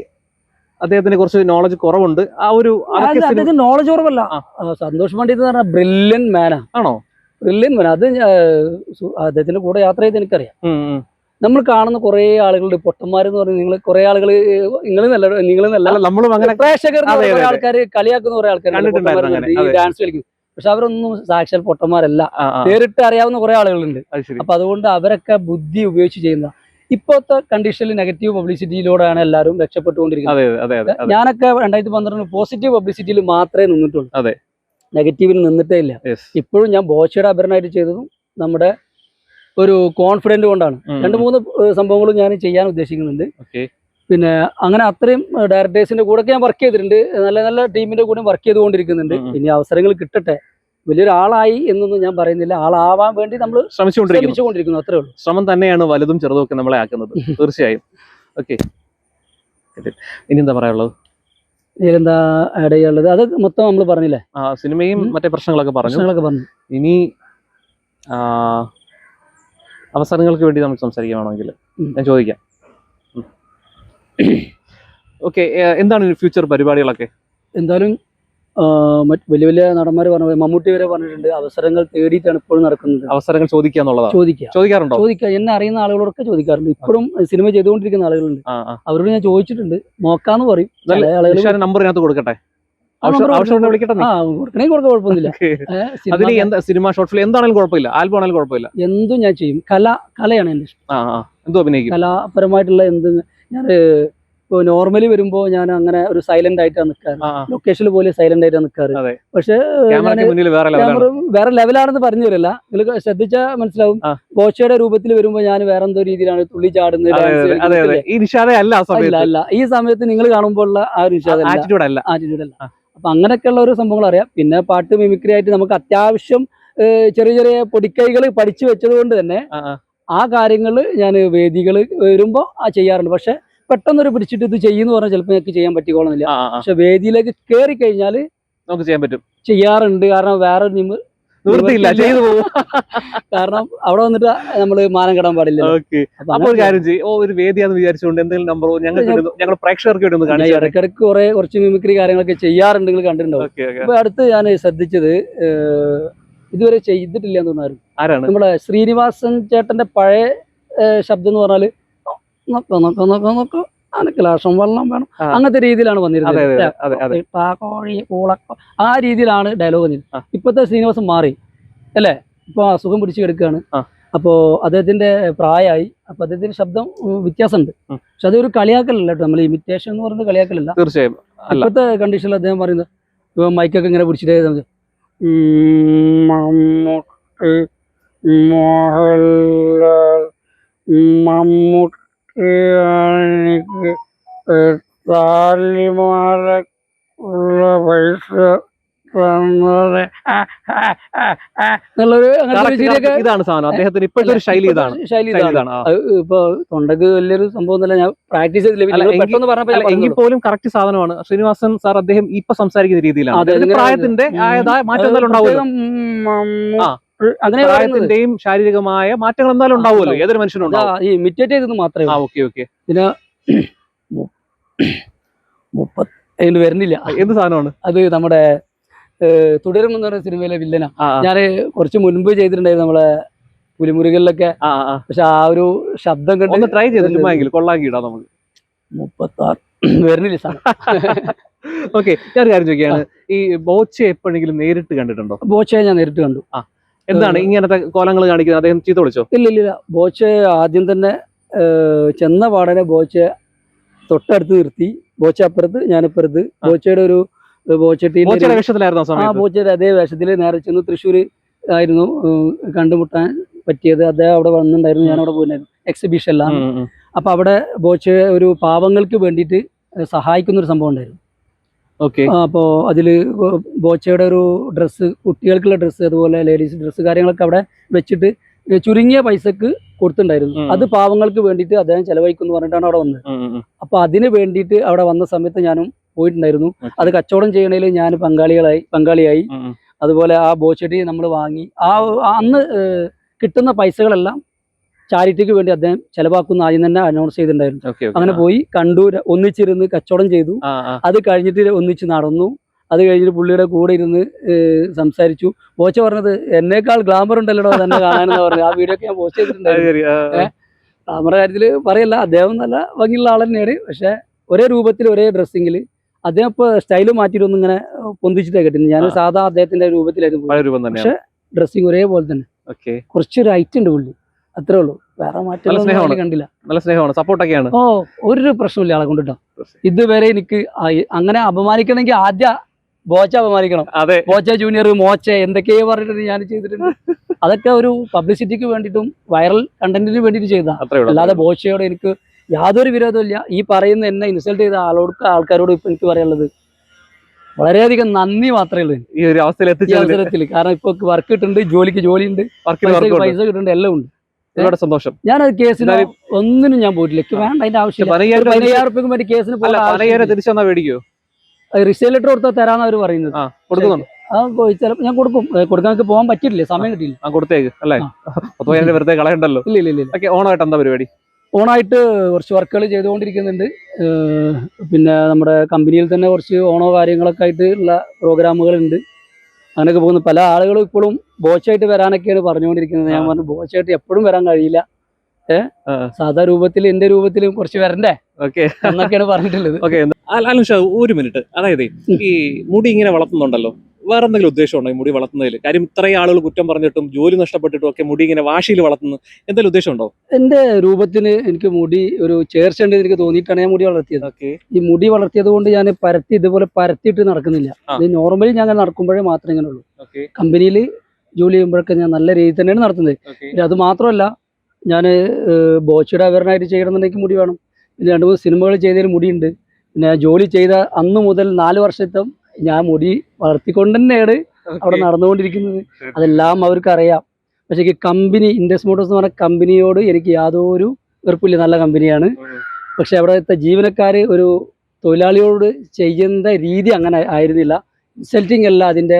അദ്ദേഹത്തിന് കുറച്ച് നോളജ് കുറവുണ്ട്. ആ ഒരു അദ്ദേഹത്തിന് നോളജ് കുറവല്ല. സന്തോഷ് പണ്ഡിറ്റ് എന്ന് പറഞ്ഞാൽ ബ്രില്യൻ മാനാ ആണോ? ബ്രില്യൻ മാൻ അത് അദ്ദേഹത്തിന്റെ കൂടെ യാത്ര ചെയ്ത് എനിക്കറിയാം. നമ്മൾ കാണുന്ന കുറേ ആളുകളുണ്ട് പൊട്ടന്മാരെന്ന് പറഞ്ഞ് നിങ്ങൾ കുറേ ആളുകൾ നിങ്ങൾ നല്ല നിങ്ങൾ നല്ല നമ്മളും അങ്ങനെ പ്രേക്ഷകർ ആൾക്കാർ കളിയാക്കുന്ന കുറെ ആൾക്കാർ. ഡാൻസ് കളിക്കും. പക്ഷെ അവരൊന്നും സാക്ഷാൽ പൊട്ടന്മാരല്ല. നേരിട്ട് അറിയാവുന്ന കുറെ ആളുകളുണ്ട്. അപ്പൊ അതുകൊണ്ട് അവരൊക്കെ ബുദ്ധി ഉപയോഗിച്ച് ചെയ്യുന്ന. ഇപ്പോഴത്തെ കണ്ടീഷനിൽ നെഗറ്റീവ് പബ്ലിസിറ്റിയിലൂടെയാണ് എല്ലാവരും രക്ഷപ്പെട്ടുകൊണ്ടിരിക്കുന്നത്. ഞാനൊക്കെ രണ്ടായിരത്തി പന്ത്രണ്ടിന് പോസിറ്റീവ് പബ്ലിസിറ്റിയിൽ മാത്രമേ നിന്നിട്ടുള്ളൂ. അതെ. നെഗറ്റീവിൽ നിന്നിട്ടേ ഇല്ല. ഇപ്പോഴും ഞാൻ ബോച്ചയുടെ അപരനായിട്ട് ചെയ്തതും നമ്മുടെ ഒരു കോൺഫിഡന്റ് കൊണ്ടാണ്. രണ്ട് മൂന്ന് സംഭവങ്ങളും ഞാൻ ചെയ്യാൻ ഉദ്ദേശിക്കുന്നുണ്ട്. പിന്നെ അങ്ങനെ അത്രയും ഡയറക്ടേഴ്സിന്റെ കൂടെ ഒക്കെ ഞാൻ വർക്ക് ചെയ്തിട്ടുണ്ട്. നല്ല നല്ല ടീമിന്റെ കൂടെ വർക്ക് ചെയ്തുകൊണ്ടിരിക്കുന്നുണ്ട്. ഇനി അവസരങ്ങൾ കിട്ടട്ടെ. വലിയൊരാളായി എന്നൊന്നും ഞാൻ പറയുന്നില്ല. ആളാവാൻ വേണ്ടി നമ്മൾ ശ്രമിച്ചുകൊണ്ടിരിക്കുന്നു. അത്രേ ഉള്ളൂ. ശ്രമം തന്നെയാണ് വലുതും ചെറുതും ഒക്കെ നമ്മളെ ആക്കുന്നത്. തീർച്ചയായും. ഓക്കെ ഇനി എന്താ പറയാനുള്ളത്? ഇതിലെന്താ ആഡ് ചെയ്യാനുള്ളത്? അത് മൊത്തം നമ്മൾ പറഞ്ഞില്ലേ? സിനിമയും. മറ്റേ പ്രശ്നങ്ങളൊക്കെ പറഞ്ഞു. പ്രശ്നങ്ങളൊക്കെ പറഞ്ഞു. ഇനി അവസരങ്ങൾക്ക് വേണ്ടി നമ്മൾ സംസാരിക്കുകയാണെങ്കിൽ. ഞാൻ ചോദിക്കാം. ഓക്കെ എന്താണ് ഫ്യൂച്ചർ പരിപാടികളൊക്കെ? എന്തായാലും മറ്റ് വലിയ വലിയ നടന്മാർ പറഞ്ഞ മമ്മൂട്ടി വരെ പറഞ്ഞിട്ടുണ്ട്. അവസരങ്ങൾ തേടിയിട്ടാണ് ഇപ്പോഴും നടക്കുന്നത്. അവസരങ്ങൾ ചോദിക്കുക എന്നുള്ളതാണ് ചോദിക്കുക. ചോദിക്കാറുണ്ടോ? ചോദിക്കാം എന്നെ അറിയുന്ന ആളുകളോടൊക്കെ ചോദിക്കാറുണ്ട്. ഇപ്പോഴും സിനിമ ചെയ്തുകൊണ്ടിരിക്കുന്ന ആളുകളുണ്ട്. അവരോട് ഞാൻ ചോദിച്ചിട്ടുണ്ട്. നോക്കാന്ന് പറയും. നമ്പർ ഇതിനകത്ത് കൊടുക്കട്ടെ? കൊടുക്കാൻ കുഴപ്പമൊന്നുമില്ല. അതിൽ എന്താ സിനിമ ഷോർട്ട് ഫിലിം എന്താണെങ്കിലും കുഴപ്പമില്ല. ആൽബം ആണെങ്കിലും കുഴപ്പമില്ല. എന്തും ഞാൻ ചെയ്യും. കല കലയാണ് എന്റെ ഇഷ്ടം. എന്തോ അഭിനയിക്കും? കലാപരമായിട്ടുള്ള എന്ത് ഞാൻ ഇപ്പോൾ നോർമലി വരുമ്പോൾ ഞാൻ അങ്ങനെ ഒരു സൈലന്റ് ആയിട്ടാണ് നിൽക്കാറ്. ലൊക്കേഷനിൽ പോലെ സൈലന്റ് ആയിട്ടാണ് നിൽക്കാറ്. പക്ഷേ വേറെ ലെവലാണെന്ന് പറഞ്ഞു വരില്ല നിങ്ങൾ ശ്രദ്ധിച്ചാൽ മനസ്സിലാവും. ബോച്ചയുടെ രൂപത്തിൽ വരുമ്പോൾ ഞാൻ വേറെ എന്തോ രീതിയിലാണ് തുള്ളി ചാടുന്നത് അല്ല ഈ സമയത്ത് നിങ്ങൾ കാണുമ്പോൾ ഉള്ള ആ ഒരു ആറ്റിറ്റ്യൂഡ് അല്ല. ആറ്റിറ്റ്യൂഡ് അല്ല. അപ്പൊ അങ്ങനെയൊക്കെയുള്ള ഒരു സംഭവങ്ങൾ അറിയാം. പിന്നെ പാട്ട് മിമിക്രി ആയിട്ട് നമുക്ക് അത്യാവശ്യം ചെറിയ ചെറിയ പൊടിക്കൈകൾ പഠിച്ചു വെച്ചത് കൊണ്ട് തന്നെ ആ, കാര്യങ്ങൾ ഞാൻ വേദികൾ വരുമ്പോൾ ആ ചെയ്യാറുണ്ട്. പക്ഷെ പെട്ടെന്നൊരു പിടിച്ചിട്ട് ഇത് ചെയ്യുന്നു പറഞ്ഞാൽ ചിലപ്പോൾ ഞങ്ങൾക്ക് ചെയ്യാൻ പറ്റിക്കോളുന്നില്ല. പക്ഷെ വേദിയിലേക്ക് കയറി കഴിഞ്ഞാൽ നമുക്ക് ചെയ്യാൻ പറ്റും. ചെയ്യാറുണ്ട്. കാരണം വേറെ നിവൃത്തിയില്ല. ചെയ്തു പോകും. കാരണം അവിടെ വന്നിട്ട് നമ്മൾ മാനം കെടാൻ പാടില്ല ഓക്കെ. അപ്പൊ അപ്പൊ ഒരു കാര്യം ചെയ്യും. ഓ ഒരു വേദിയാന്ന് വിചാരിച്ചുകൊണ്ട് എന്തെങ്കിലും നമ്പറോ ഞങ്ങൾക്ക് ഞങ്ങൾ പ്രേക്ഷകർക്ക് വേണ്ടി ഒന്ന് കാണിച്ചു ഇടയ്ക്കിടയ്ക്ക് കുറെ കുറച്ച് മിമിക്രി കാര്യങ്ങളൊക്കെ ചെയ്യാറുണ്ടെങ്കിൽ കണ്ടിട്ടുണ്ടാവും. ഓക്കെ അടുത്ത് ഞാൻ ശ്രദ്ധിച്ചത് ഇതുവരെ ചെയ്തിട്ടില്ല എന്ന് തോന്നുന്നു ആരാണ്? നമ്മളെ ശ്രീനിവാസൻ ചേട്ടന്റെ പഴയ ശബ്ദം എന്ന് പറഞ്ഞാൽ നോക്കോ നോക്കോ നോക്കോ നോക്കോ അനക്ക് ലാഷം വെള്ളം വേണം. അങ്ങനത്തെ രീതിയിലാണ് വന്നിരുന്നത്. അതെ അതെ അതെ ഇട്ട കോഴി പൂളക്കോ ആ രീതിയിലാണ് ഡയലോഗ് വന്നിരുന്നത്. ഇപ്പോഴത്തെ ശ്രീനിവാസൻ മാറി. അല്ലേ? ഇപ്പൊ അസുഖം പിടിച്ചു കിടക്കുകയാണ്. അപ്പോ അദ്ദേഹത്തിന്റെ പ്രായമായി. അപ്പൊ അദ്ദേഹത്തിന്റെ ശബ്ദം വ്യത്യാസമുണ്ട്. പക്ഷെ അതൊരു കളിയാക്കലല്ല കേട്ടോ. നമ്മൾ ഇമിറ്റേഷൻ എന്ന് പറയുന്നത് കളിയാക്കലല്ല. തീർച്ചയായും. ഇപ്പോഴത്തെ കണ്ടീഷനിൽ അദ്ദേഹം പറയുന്നത് ഇപ്പൊ മൈക്കൊക്കെ ഇങ്ങനെ പിടിച്ചിട്ട് നമുക്ക് മമ്മൂട്ടി മോഹൻലാൽ മമ്മൂട്ടി എനിക്ക് താലിമാല ഉള്ള പൈസ തന്നത്. ഇതാണ് സാധനം. അദ്ദേഹത്തിന് ഇപ്പോഴത്തെ ഒരു ശൈലി ഇതാണ്. ശൈലി ഇതാണ്. ഇപ്പൊ തൊണ്ടക്ക് വലിയൊരു സംഭവം തന്നെ ഞാൻ പ്രാക്ടീസ് ചെയ്തില്ല എങ്കിൽ. പോലും കറക്റ്റ് സാധനമാണ്. ശ്രീനിവാസൻ സാർ അദ്ദേഹം ഇപ്പൊ സംസാരിക്കുന്ന രീതിയിലാണ്. പ്രായത്തിന്റെ മാറ്റം അത് ആ. അങ്ങനെ പ്രായത്തിന്റെയും ശാരീരികമായ മാറ്റങ്ങൾ എന്തായാലും ഉണ്ടാവുമല്ലോ? ഏതൊരു മനുഷ്യനും ഈ മിറ്റേറ്റ് ചെയ്തത് മാത്രമേ ആ. Okay okay. പിന്നെ മുപ്പത്തി അതിന് വരുന്നില്ല. എന്ത് സാധനമാണ്? അത് നമ്മുടെ തുടരും എന്ന് പറയുന്ന സിനിമയിലെ വില്ലനാ. ആ ആ, ഞാൻ കുറച്ച് മുൻപ് ചെയ്തിട്ടുണ്ടായിരുന്നു നമ്മളെ പുലിമുരുകളിലൊക്കെ ആ ആ പക്ഷെ ആ ഒരു ശബ്ദം കണ്ട് ഒന്ന് ട്രൈ ചെയ്തിട്ടുണ്ടെങ്കിൽ കൊള്ളാൻ കൊള്ളാക്കി ഇടാം നമുക്ക്. മുപ്പത്തി ആറ് വരുന്നില്ല സാർ. ഓക്കെ ഞാൻ കാര്യം ചോദിക്കുകയാണ്. ഈ ബോച്ചെ എപ്പോഴെങ്കിലും നേരിട്ട് കണ്ടിട്ടുണ്ടോ? ബോച്ചയെ ഞാൻ നേരിട്ട് കണ്ടു. എന്താണ് ഇങ്ങനത്തെ കോലങ്ങൾ കാണിക്കുന്നത്? അദ്ദേഹം ചീത്ത വിളിച്ചോ? ഇല്ല ഇല്ല ബോച്ചെ ആദ്യം തന്നെ ചെന്ന പാടനെ ബോച്ച് തൊട്ടടുത്ത് നിർത്തി. ബോച്ച അപ്പുറത്ത് ഞാനിപ്പുറത്ത്. ബോച്ചയുടെ ഒരു ബോച്ചയുടെ വേഷത്തിലായിരുന്നു ആ ബോച്ചയുടെ അതേ വേഷത്തിൽ നേരെ ചെന്ന് തൃശ്ശൂർ ആയിരുന്നു കണ്ടുമുട്ടാൻ പറ്റിയത്. അദ്ദേഹം അവിടെ വന്നിട്ടുണ്ടായിരുന്നു ഞാൻ അവിടെ പോയിട്ടുണ്ടായിരുന്നു. എക്സിബിഷനിലാണ്. അപ്പൊ അവിടെ ബോച്ച ഒരു പാവങ്ങൾക്ക് വേണ്ടിയിട്ട് സഹായിക്കുന്ന ഒരു സംഭവം ഉണ്ടായിരുന്നു. അപ്പോൾ അതിൽ ബോച്ചയുടെ ഒരു ഡ്രസ്സ് കുട്ടികൾക്കുള്ള ഡ്രസ്സ് അതുപോലെ ലേഡീസ് ഡ്രസ്സ് കാര്യങ്ങളൊക്കെ അവിടെ വെച്ചിട്ട് ചുരുങ്ങിയ പൈസക്ക് കൊടുത്തിട്ടുണ്ടായിരുന്നു. അത് പാവങ്ങൾക്ക് വേണ്ടിയിട്ട് അദ്ദേഹം ചെലവഴിക്കുന്നു പറഞ്ഞിട്ടാണ് അവിടെ വന്നത്. അപ്പൊ അതിന് വേണ്ടിയിട്ട് അവിടെ വന്ന സമയത്ത് ഞാനും പോയിട്ടുണ്ടായിരുന്നു. അത് കച്ചവടം ചെയ്യണേൽ ഞാൻ പങ്കാളികളായി പങ്കാളിയായി. അതുപോലെ ആ ബോച്ചടി നമ്മൾ വാങ്ങി. ആ അന്ന് കിട്ടുന്ന പൈസകളെല്ലാം ചാരിറ്റിക്ക് വേണ്ടി അദ്ദേഹം ചെലവാക്കുന്ന ആദ്യം തന്നെ അനൗൺസ് ചെയ്തിട്ടുണ്ടായിരുന്നു. അങ്ങനെ പോയി കണ്ടു ഒന്നിച്ചിരുന്ന് കച്ചവടം ചെയ്തു. അത് കഴിഞ്ഞിട്ട് ഒന്നിച്ച് നടന്നു. അത് കഴിഞ്ഞിട്ട് പുള്ളിയുടെ കൂടെ ഇരുന്ന് സംസാരിച്ചു. പോച്ച പറഞ്ഞത് എന്നേക്കാൾ ഗ്ലാമർ ഉണ്ടല്ലോ തന്നെ കാണാനെന്ന് പറഞ്ഞു ആ വീഡിയോ ഒക്കെ ഞാൻ പോസ്റ്റ് ചെയ്തിട്ടുണ്ടായിരുന്നു. ഗ്ലാമറ. കാര്യത്തിൽ പറയല്ല അദ്ദേഹം നല്ല ഭംഗിയുള്ള ആൾ തന്നെയാണ് പക്ഷെ ഒരേ രൂപത്തിൽ ഒരേ ഡ്രസ്സിങ്ങിൽ അദ്ദേഹം ഇപ്പോൾ സ്റ്റൈൽ മാറ്റിയിട്ടൊന്നും ഇങ്ങനെ പൊന്തിച്ചിട്ടേ കിട്ടുന്നു ഞാൻ. സാധാ അദ്ദേഹത്തിന്റെ രൂപത്തിലായിരുന്നു പക്ഷെ ഡ്രസ്സിങ് ഒരേപോലെ തന്നെ. കുറച്ച് കുറച്ചൊരു ഹൈറ്റ് ഉണ്ട് പുള്ളി. അത്രേ ഉള്ളൂ. വേറെ മാറ്റം സ്നേഹമാണ്. കണ്ടില്ല. നല്ല സ്നേഹമാണ്. സപ്പോർട്ടൊക്കെയാണ്. ഓ ഒരു പ്രശ്നമില്ല ആളെ കൊണ്ടിട്ടോ. ഇതുവരെ എനിക്ക് അങ്ങനെ അപമാനിക്കണമെങ്കിൽ ആദ്യ ബോച്ച അപമാനിക്കണം. അതെ. ബോച്ച ജൂനിയർ മോച്ച എന്തൊക്കെയോ പറഞ്ഞിട്ട് ഞാൻ ചെയ്തിട്ടുണ്ട്. അതൊക്കെ ഒരു പബ്ലിസിറ്റിക്ക് വേണ്ടിയിട്ടും വൈറൽ കണ്ടന്റിന് വേണ്ടിയിട്ട് ചെയ്തതാണ് അല്ലാതെ ബോച്ചയോട് എനിക്ക് യാതൊരു വിരോധമില്ല ഈ പറയുന്ന എന്നെ ഇൻസൾട്ട് ചെയ്ത ആളോട് ആൾക്കാരോട് ഇപ്പൊ എനിക്ക് പറയാനുള്ളത് വളരെയധികം നന്ദി മാത്രമേ ഉള്ളൂ. ഈ ഒരു അവസരത്തിൽ കാരണം ഇപ്പൊ വർക്ക് കിട്ടുന്നുണ്ട് ജോലിക്ക് ജോലിയുണ്ട് പൈസ കിട്ടുന്നുണ്ട് എല്ലാം ഉണ്ട്. ഒരുപാട് സന്തോഷം. ഞാൻ അത് കേസിന് ഒന്നിനും ഞാൻ പോയിട്ടില്ല. എനിക്ക് വേണ്ട അതിന്റെ ആവശ്യം പതിനയ്യായിരം റുപ്യക്ക് വേണ്ടി കേസിന് പതിനയ്യായിരം പോകാൻ തിരിച്ചു തന്നാ മേടിക്കോ? റിസേൽ ലെറ്റർ കൊടുത്താൽ തരാന്ന് അവർ പറയുന്നത്. കൊടുക്കുന്നുണ്ട്. ചിലപ്പോൾ ഞാൻ കൊടുക്കും. കൊടുക്കാൻ എനിക്ക് പോകാൻ പറ്റിയിട്ടില്ല സമയം കിട്ടിയില്ല. കൊടുത്തേക്ക് അല്ലേ? പതിനയ്യായിരം വെറുതെ കളയണ്ടല്ലോ. ഇല്ല ഇല്ല ഇല്ല ഇല്ല. ഓക്കെ ഓണമായിട്ട് എന്താ പരിപാടി? ഓണായിട്ട് കുറച്ച് വർക്കുകൾ ചെയ്തുകൊണ്ടിരിക്കുന്നുണ്ട്. പിന്നെ നമ്മുടെ കമ്പനിയിൽ തന്നെ കുറച്ച് ഓണോ കാര്യങ്ങളൊക്കെ ആയിട്ട് ഉള്ള പ്രോഗ്രാമുകളുണ്ട്. അങ്ങനെയൊക്കെ പോകുന്നു. പല ആളുകളും ഇപ്പോഴും ബോച്ചായിട്ട് വരാനൊക്കെയാണ് പറഞ്ഞുകൊണ്ടിരിക്കുന്നത്. ഞാൻ പറഞ്ഞു ബോച്ചായിട്ട് എപ്പോഴും വരാൻ കഴിയില്ല. സാധാ രൂപത്തിൽ എന്റെ രൂപത്തിലും കുറച്ച് വരണ്ടേ? ഓക്കെ. എന്നൊക്കെയാണ് പറഞ്ഞിട്ടുള്ളത്. ഓക്കെ ഒരു മിനിറ്റ്. അതായത് ഈ മുടി ഇങ്ങനെ വളർത്തുന്നുണ്ടല്ലോ? വേറെ എന്തെങ്കിലും ഉദ്ദേശമുണ്ടോ ഈ മുടി വളർത്തുന്നതിൽ? കാര്യം ഇത്രയും ആളുകൾ കുറ്റം പറഞ്ഞിട്ടും ജോലി നഷ്ടപ്പെട്ടിട്ടും ഒക്കെ മുടി ഇങ്ങനെ വാശിയിൽ വളർത്തുന്നു എന്തെങ്കിലും ഉദ്ദേശമുണ്ടോ? എന്റെ രൂപത്തിന് എനിക്ക് മുടി ഒരു ചേർച്ച ഉണ്ടെന്ന് എനിക്ക് തോന്നിയിട്ടാണ് ഞാൻ മുടി വളർത്തിയത്. ഈ മുടി വളർത്തിയത് കൊണ്ട് ഞാൻ പരത്തി ഇതുപോലെ പരത്തിയിട്ട് നടക്കുന്നില്ല. നോർമലി ഞാൻ നടക്കുമ്പോഴേ മാത്രമേ ഇങ്ങനെ ഉള്ളൂ. കമ്പനിയിൽ ജോലി ചെയ്യുമ്പോഴൊക്കെ ഞാൻ നല്ല രീതിയിൽ തന്നെയാണ് നടത്തുന്നത്. അത് മാത്രമല്ല ഞാൻ ബോച്ചയുടെ അവരനായിട്ട് ചെയ്യണമെന്നുണ്ടെങ്കിൽ മുടി വേണം. പിന്നെ രണ്ട് മൂന്ന് സിനിമകൾ ചെയ്തതിൽ മുടിയുണ്ട്. പിന്നെ ജോലി ചെയ്ത അന്ന് മുതൽ നാല് വർഷത്തെ ഞാൻ മുടി വളർത്തിക്കൊണ്ട് തന്നെയാണ് അവിടെ നടന്നുകൊണ്ടിരിക്കുന്നത്. അതെല്ലാം അവർക്ക് അറിയാം പക്ഷേ കമ്പനി ഇൻഡസ് മോട്ടോഴ്സ് എന്ന് പറഞ്ഞ കമ്പനിയോട് എനിക്ക് യാതൊരു വെറുപ്പില്ല നല്ല കമ്പനിയാണ് പക്ഷെ അവിടുത്തെ ജീവനക്കാർ ഒരു തൊഴിലാളിയോട് ചെയ്യുന്ന രീതി അങ്ങനെ ആയിരുന്നില്ല. ഇൻസൾട്ടിങ് അല്ല അതിന്റെ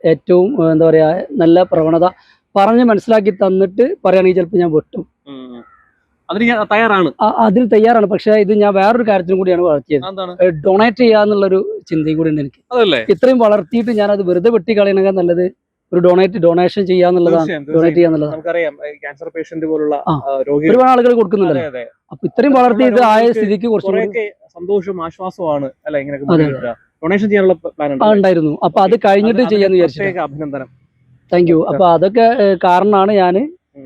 ഏറ്റവും എന്താ പറയുക നല്ല പ്രവണത. പറഞ്ഞ് മനസ്സിലാക്കി തന്നിട്ട് പറയുകയാണെങ്കിൽ ചിലപ്പോൾ ഞാൻ വെട്ടും. അതിന് ഞാൻ തയ്യാറാണ്. അതിൽ തയ്യാറാണ്. പക്ഷെ ഇത് ഞാൻ വേറൊരു കാര്യത്തിനും കൂടിയാണ് വളർത്തിയത്. ഡൊണേറ്റ് ചെയ്യാന്നുള്ളൊരു ചിന്തയും കൂടി ഉണ്ട് എനിക്ക്. അതല്ലേ? ഇത്രയും വളർത്തിയിട്ട് ഞാൻ അത് വെറുതെ വെട്ടി കളയണേക്കാൾ നല്ലത് ഒരു ഡൊണേറ്റ് ഡൊണേഷൻ ചെയ്യാന്നുള്ളതാണ് ഡൊണേറ്റ് ചെയ്യാന്നുള്ളത് നമുക്കറിയാം ക്യാൻസർ പേഷ്യന്റ് പോലുള്ള രോഗികൾ ഒരുപാട് ആളുകൾ കൊടുക്കുന്നുണ്ട് അപ്പൊ ഇത്രയും വളർത്തി ഇത് ആയ സ്ഥിതിക്ക് കുറച്ചും സന്തോഷവും ആശ്വാസവുമാണ് അല്ല ഇങ്ങനെ അതെ, ഡൊണേഷൻ ചെയ്യാനുള്ള പ്ലാൻ ഉണ്ടായിരുന്നു. അപ്പൊ അത് കഴിഞ്ഞിട്ട് ചെയ്യാന്ന് വിചാരിച്ചു അഭിനന്ദനം. താങ്ക് യു അപ്പൊ അതൊക്കെ കാരണമാണ് ഞാൻ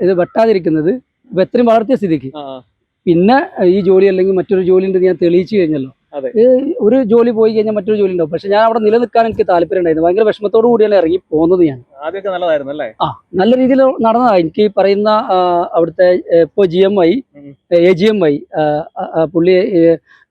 ഇത് വെട്ടാതിരിക്കുന്നത്. ഇപ്പൊ എത്രയും വളർത്തിയ സ്ഥിതിക്ക്. പിന്നെ ഈ ജോലി അല്ലെങ്കിൽ മറ്റൊരു ജോലി ഉണ്ട് ഞാൻ തെളിയിച്ചു കഴിഞ്ഞല്ലോ. ഒരു ജോലി പോയി കഴിഞ്ഞാൽ മറ്റൊരു ജോലി ഉണ്ടാവും. പക്ഷെ ഞാൻ അവിടെ നിലനിൽക്കാൻ എനിക്ക് താല്പര്യം ഉണ്ടായിരുന്നു. ഭയങ്കര വിഷമത്തോടു കൂടിയാണ് ഇറങ്ങി പോകുന്നത് ഞാൻ. ആ നല്ല രീതിയിൽ നടന്നതാ. എനിക്ക് പറയുന്ന അവിടുത്തെ ഇപ്പോൾ G M I A G M I പുള്ളി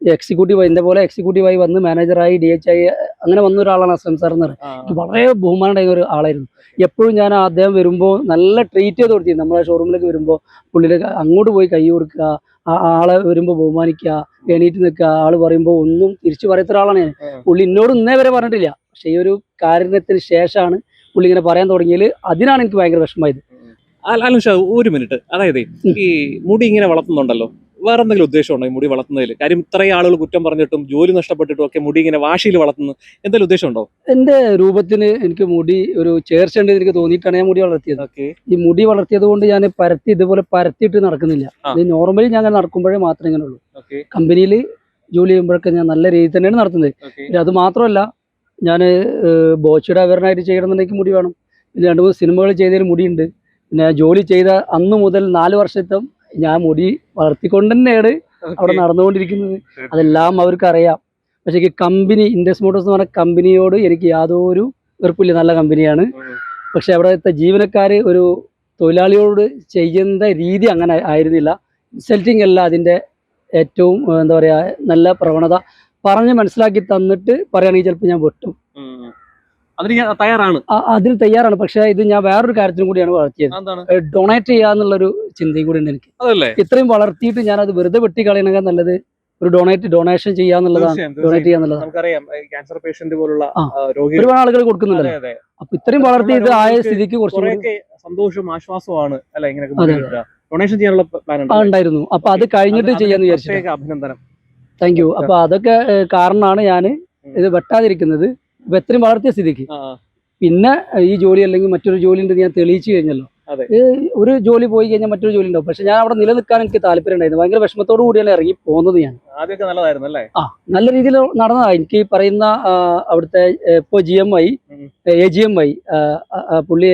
എക്സിക്യൂട്ടീവ് എന്റെ പോലെ എക്സിക്യൂട്ടീവായി വന്ന് മാനേജറായി ഡി എച്ച് ഐ അങ്ങനെ വന്ന ഒരാളാണ് അസ്ലം സാർ എന്ന് പറയുന്നത്. വളരെ ബഹുമാനം ഒരു ആളായിരുന്നു. എപ്പോഴും ഞാൻ അദ്ദേഹം വരുമ്പോൾ നല്ല ട്രീറ്റ് ചെയ്ത് കൊടുത്തിരുന്നു. നമ്മളെ ഷോറൂമിലേക്ക് വരുമ്പോൾ പുള്ളിയിലേക്ക് അങ്ങോട്ട് പോയി കൈ കൊടുക്കുക ആ ആളെ വരുമ്പോൾ ബഹുമാനിക്കുക എണീറ്റ് നിൽക്കുക. ആൾ പറയുമ്പോൾ ഒന്നും തിരിച്ചു പറയാത്ത ഒരാളാണ് ഞാൻ. പുള്ളി എന്നോട് ഇന്നേ വരെ പറഞ്ഞിട്ടില്ല. പക്ഷേ ഈ ഒരു കാരണത്തിന് ശേഷമാണ് പുള്ളി ഇങ്ങനെ പറയാൻ തുടങ്ങിയത് അതിനാണ് എനിക്ക് ഭയങ്കര വിഷമമായത്. അല്ല, ഒരു മിനിറ്റ് അതായത് ഈ മുടി ഇങ്ങനെ വളർത്തുന്നുണ്ടല്ലോ. വേറെ എന്തെങ്കിലും ഉദ്ദേശമുണ്ടോ ഈ മുടി വളർത്തുന്നതിൽ കാര്യം ഇത്രയും ആളുകൾ കുറ്റം പറഞ്ഞിട്ടും ജോലി നഷ്ടപ്പെട്ടിട്ടും ഒക്കെ മുടി ഇങ്ങനെ വാശിയിൽ വളർത്തുന്നു എന്തെങ്കിലും ഉദ്ദേശമുണ്ടോ? എന്റെ രൂപത്തിന് എനിക്ക് മുടി ഒരു ചേർച്ച ഉണ്ട് എനിക്ക് തോന്നിയിട്ടാണ് ഞാൻ മുടി വളർത്തിയത്. ഈ മുടി വളർത്തിയത് കൊണ്ട് ഞാൻ പരത്തി ഇതുപോലെ പരത്തിയിട്ട് നടക്കുന്നില്ല. ഇത് നോർമലി ഞാൻ നടക്കുമ്പോഴേ മാത്രമേ ഇങ്ങനെ ഉള്ളൂ. കമ്പനിയിൽ ജോലി ചെയ്യുമ്പോഴൊക്കെ ഞാൻ നല്ല രീതിയിൽ തന്നെയാണ് നടത്തുന്നത്. പിന്നെ അത് മാത്രമല്ല ഞാൻ ബോച്ചയുടെ അവരനായിട്ട് ചെയ്യണമെന്നുണ്ടെങ്കിൽ മുടി വേണം. പിന്നെ രണ്ട് മൂന്ന് സിനിമകൾ ചെയ്തതിൽ മുടിയുണ്ട്. പിന്നെ ജോലി ചെയ്ത അന്ന് മുതൽ നാല് വർഷത്തെ ഞാൻ മുടി വളർത്തിക്കൊണ്ട് തന്നെയാണ് അവിടെ നടന്നുകൊണ്ടിരിക്കുന്നത്. അതെല്ലാം അവർക്ക് അറിയാം പക്ഷേ കമ്പനി ഇൻഡസ് മോട്ടോഴ്സ് എന്ന് പറഞ്ഞ കമ്പനിയോട് എനിക്ക് യാതൊരു വെറുപ്പില്ല നല്ല കമ്പനിയാണ്. പക്ഷെ അവിടുത്തെ ജീവനക്കാർ ഒരു തൊഴിലാളിയോട് ചെയ്യുന്ന രീതി അങ്ങനെ ആയിരുന്നില്ല. ഇൻസൾട്ടിങ് അല്ല അതിന്റെ ഏറ്റവും എന്താ പറയുക നല്ല പ്രവണത. പറഞ്ഞ് മനസ്സിലാക്കി തന്നിട്ട് പറയുകയാണെങ്കിൽ ചിലപ്പോൾ ഞാൻ വെട്ടും. അതിന് ഞാൻ തയ്യാറാണ്. അതിൽ തയ്യാറാണ്. പക്ഷേ ഇത് ഞാൻ വേറൊരു കാര്യത്തിനും കൂടിയാണ് വളർത്തിയത്. ഡൊണേറ്റ് ചെയ്യാന്നുള്ളൊരു ചിന്തയും കൂടി ഉണ്ട് എനിക്ക്. അതല്ലേ? ഇത്രയും വളർത്തിയിട്ട് ഞാൻ അത് വെറുതെ വെട്ടി കളയണേക്കാൾ നല്ലത് ഒരു ഡൊണേറ്റ് ഡൊണേഷൻ ചെയ്യാന്നുള്ളതാണ്. ഡൊണേറ്റ് ചെയ്യാന്നുള്ളത് നമുക്കറിയാം ക്യാൻസർ പേഷ്യന്റ് പോലുള്ള രോഗികൾ. ഒരുപാട് ആളുകൾ കൊടുക്കുന്നുണ്ട് അപ്പൊ ഇത്രയും വളർത്തി ഇത് ആയ സ്ഥിതിക്ക് കുറച്ചും കൂടി കുറെയൊക്കെ സന്തോഷവും ആശ്വാസവുമാണ് അല്ല ഇങ്ങനെ അതെ, ഡൊണേഷൻ ചെയ്യാനുള്ള പ്ലാൻ ഉണ്ടായിരുന്നു. അപ്പൊ അത് കഴിഞ്ഞിട്ട് ചെയ്യാന്ന് വിചാരിച്ചു അഭിനന്ദനം. താങ്ക് യു അപ്പൊ അതൊക്കെ കാരണമാണ് ഞാൻ ഇത് വെട്ടാതിരിക്കുന്നത്. ഇപ്പൊ എത്രയും വളർത്തിയ സ്ഥിതിക്ക്. പിന്നെ ഈ ജോലി അല്ലെങ്കിൽ മറ്റൊരു ജോലി ഉണ്ട് ഞാൻ തെളിയിച്ചു കഴിഞ്ഞല്ലോ ഒരു ജോലി പോയി കഴിഞ്ഞാൽ മറ്റൊരു ജോലി ഉണ്ടാവും. പക്ഷെ ഞാൻ അവിടെ നിലനിൽക്കാൻ എനിക്ക് താല്പര്യം ഉണ്ടായിരുന്നു ഭയങ്കര വിഷമത്തോടു കൂടിയാണ് ഇറങ്ങി പോകുന്നത് ഞാൻ. ആദ്യമൊക്കെ നല്ലതായിരുന്നു അല്ലേ? ആ നല്ല രീതിയിൽ നടന്നതാ. എനിക്ക് പറയുന്ന അവിടുത്തെ ഇപ്പോൾ G M I A G M I പുള്ളി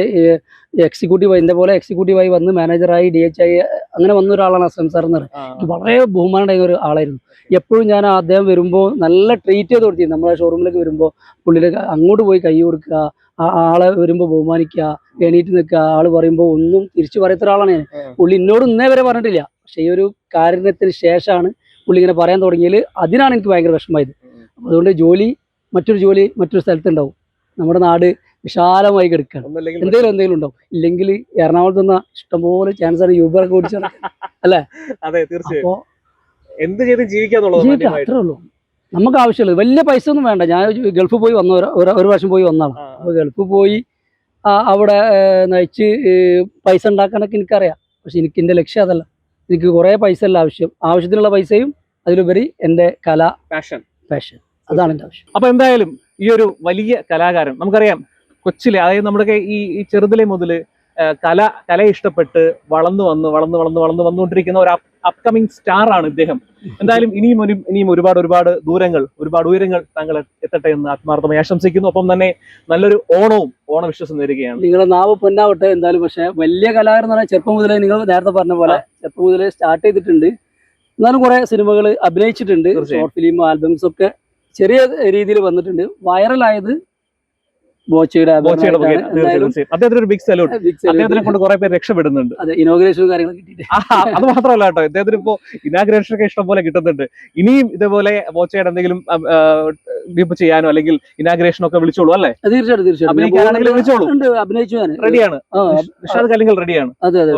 എക്സിക്യൂട്ടീവ് എന്റെ പോലെ എക്സിക്യൂട്ടീവായി വന്ന് മാനേജറായി ഡി എച്ച് ഐ അങ്ങനെ വന്ന ഒരാളാണ് അസ്ലം സാർ എന്ന് പറയുന്നത്. വളരെ ബഹുമാനം ഒരു ആളായിരുന്നു. എപ്പോഴും ഞാൻ അദ്ദേഹം വരുമ്പോൾ നല്ല ട്രീറ്റ് ചെയ്ത് കൊടുത്തിരുന്നു. നമ്മളെ ഷോറൂമിലേക്ക് വരുമ്പോൾ പുള്ളിയിലേക്ക് അങ്ങോട്ട് പോയി കൈ കൊടുക്കുക ആ ആളെ വരുമ്പോൾ ബഹുമാനിക്ക എണീറ്റ് നിൽക്കുക ആൾ പറയുമ്പോൾ ഒന്നും തിരിച്ചു പറയാത്ത ആളാണ് ഞാൻ. പുള്ളി എന്നോട് ഇന്നേ വരെ പറഞ്ഞിട്ടില്ല. പക്ഷെ ഈ ഒരു കാരണത്തിന് ശേഷമാണ് പുള്ളി ഇങ്ങനെ പറയാൻ തുടങ്ങിയത് അതിനാണ് എനിക്ക് ഭയങ്കര വിഷമമായത്. അതുകൊണ്ട് ജോലി മറ്റൊരു ജോലി മറ്റൊരു സ്ഥലത്തുണ്ടാവും. നമ്മുടെ നാട് വിശാലമായി കിടക്കുകയാണ് ഒന്നുമില്ലെങ്കിൽ എന്തെങ്കിലും എന്തെങ്കിലും ഉണ്ടാവും ഇല്ലെങ്കിൽ എറണാകുളത്ത് നിന്ന ഇഷ്ടംപോലെ ചാൻസ് ആണ് യൂബറൊക്കെ ഓടിച്ചു അതെ തീർച്ചയായും. എന്ത് ചെയ്ത് ജീവിക്കാന്നുള്ളത് ജീവിക്കാം മാന്യമായിട്ട്. അത്രേ ഉള്ളൂ. നമുക്ക് ആവശ്യമുള്ളത് വലിയ പൈസ ഒന്നും വേണ്ട. ഞാൻ ഗൾഫ് പോയി വന്ന ഒരു- പ്രാവശ്യം പോയി വന്നതാണ്. അപ്പോൾ ഗൾഫ് പോയി അവിടെ നയിച്ച് പൈസ ഉണ്ടാക്കാനൊക്കെ എനിക്കറിയാം. പക്ഷെ എനിക്ക് എന്റെ ലക്ഷ്യം അതല്ല. എനിക്ക് കുറേ പൈസ അല്ല ആവശ്യം. ആവശ്യത്തിനുള്ള പൈസയും അതിലുപരി എന്റെ കല പാഷൻ പാഷൻ അതാണ് എന്റെ ആവശ്യം. അപ്പോൾ എന്തായാലും ഈ ഒരു വലിയ കലാകാരൻ നമുക്കറിയാം കൊച്ചിലെ അതായത് നമ്മുടെ ഈ ഈ ചെറുതിലെ മുതൽ കല കലയെ ഇഷ്ടപ്പെട്ട് വളർന്നു വന്ന് വളർന്നു വളർന്നു വളർന്നു വന്നുകൊണ്ടിരിക്കുന്ന ഒരു അപ്കമിങ് സ്റ്റാർ ആണ് ഇദ്ദേഹം. എന്തായാലും ഇനിയും ഒരു ഇനിയും ഒരുപാട് ഒരുപാട് ദൂരങ്ങൾ ഒരുപാട് ഉയരങ്ങൾ താങ്കൾ എത്തട്ടെ എന്ന് ആത്മാർത്ഥമായി ആശംസിക്കുന്നു. ഒപ്പം തന്നെ നല്ലൊരു ഓണവും ഓണവിശ്വസം നേരുകയാണ്. നിങ്ങളുടെ നാവ് പൊന്നാവട്ടെ എന്തായാലും പക്ഷെ വലിയ കലാകാരൻ എന്ന് പറഞ്ഞാൽ ചെറുപ്പം മുതലേ നിങ്ങൾ നേരത്തെ പറഞ്ഞ പോലെ ചെറുപ്പം മുതലേ സ്റ്റാർട്ട് ചെയ്തിട്ടുണ്ട്. എന്നാലും കുറെ സിനിമകൾ അഭിനയിച്ചിട്ടുണ്ട്. ഷോർട്ട് ഫിലിം ആൽബംസ് ഒക്കെ ചെറിയ രീതിയിൽ വന്നിട്ടുണ്ട്. വൈറലായത് ബോച്ചയുടെ അദ്ദേഹത്തിന് ഒരു ബിഗ് സല്യൂട്ട്. അദ്ദേഹത്തിനെ കൊണ്ട് കുറെ പേര് രക്ഷപ്പെടുന്നുണ്ട്. അതെ ഇനോഗ്രേഷനും അത് മാത്രമല്ല കേട്ടോ. ഇദ്ദേഹത്തിന് ഇപ്പോ ഇനാഗ്രേഷൻ ഒക്കെ ഇഷ്ടം പോലെ കിട്ടുന്നുണ്ട്. ഇനിയും ഇതേപോലെ ബോച്ചയുടെ എന്തെങ്കിലും ഡീപ്പ് ചെയ്യാനോ അല്ലെങ്കിൽ ഇനാഗ്രേഷൻ ഒക്കെ വിളിച്ചോളൂ അല്ലേ? തീർച്ചയായിട്ടും തീർച്ചയായിട്ടും. വിളിച്ചോളൂ. റെഡിയാണ് റെഡിയാണ് അതെ അതെ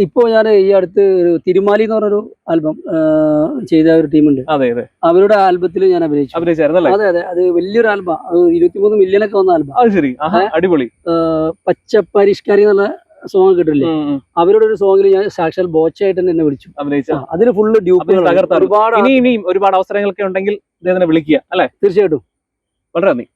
ഓക്കെ ഇപ്പോ ഞാൻ ഈ അടുത്ത് ഒരു തിരുമാലി എന്ന് പറഞ്ഞൊരു ആൽബം ചെയ്ത ഒരു ടീമുണ്ട്. അതെ അതെ. അവരുടെ ആൽബത്തിൽ ഞാൻ അഭിനയിച്ചു. അഭിനയിച്ചായിരുന്നു അതെ അതെ. അത് വലിയൊരു ആൽബം. ഇരുപത്തിമൂന്ന് മില്യൺ ഒക്കെ വന്ന ആൽബം. അത് ശരി. അടിപൊളി. പച്ച പരിഷ്കാരി എന്നുള്ള സോങ് കിട്ടില്ലേ. അവരുടെ ഒരു സോങ്ങിൽ ഞാൻ സാക്ഷാൽ ബോച്ചായിട്ട് തന്നെ എന്നെ വിളിച്ചു. അഭിനയിച്ച. അതിന് ഫുള്ള് ഡ്യൂപ്പുകൾ. ഒരുപാട് ഇനി ഇനിയും ഒരുപാട് അവസരങ്ങളൊക്കെ ഉണ്ടെങ്കിൽ വിളിക്കുക അല്ലെ? തീർച്ചയായിട്ടും. വളരെ നന്ദി.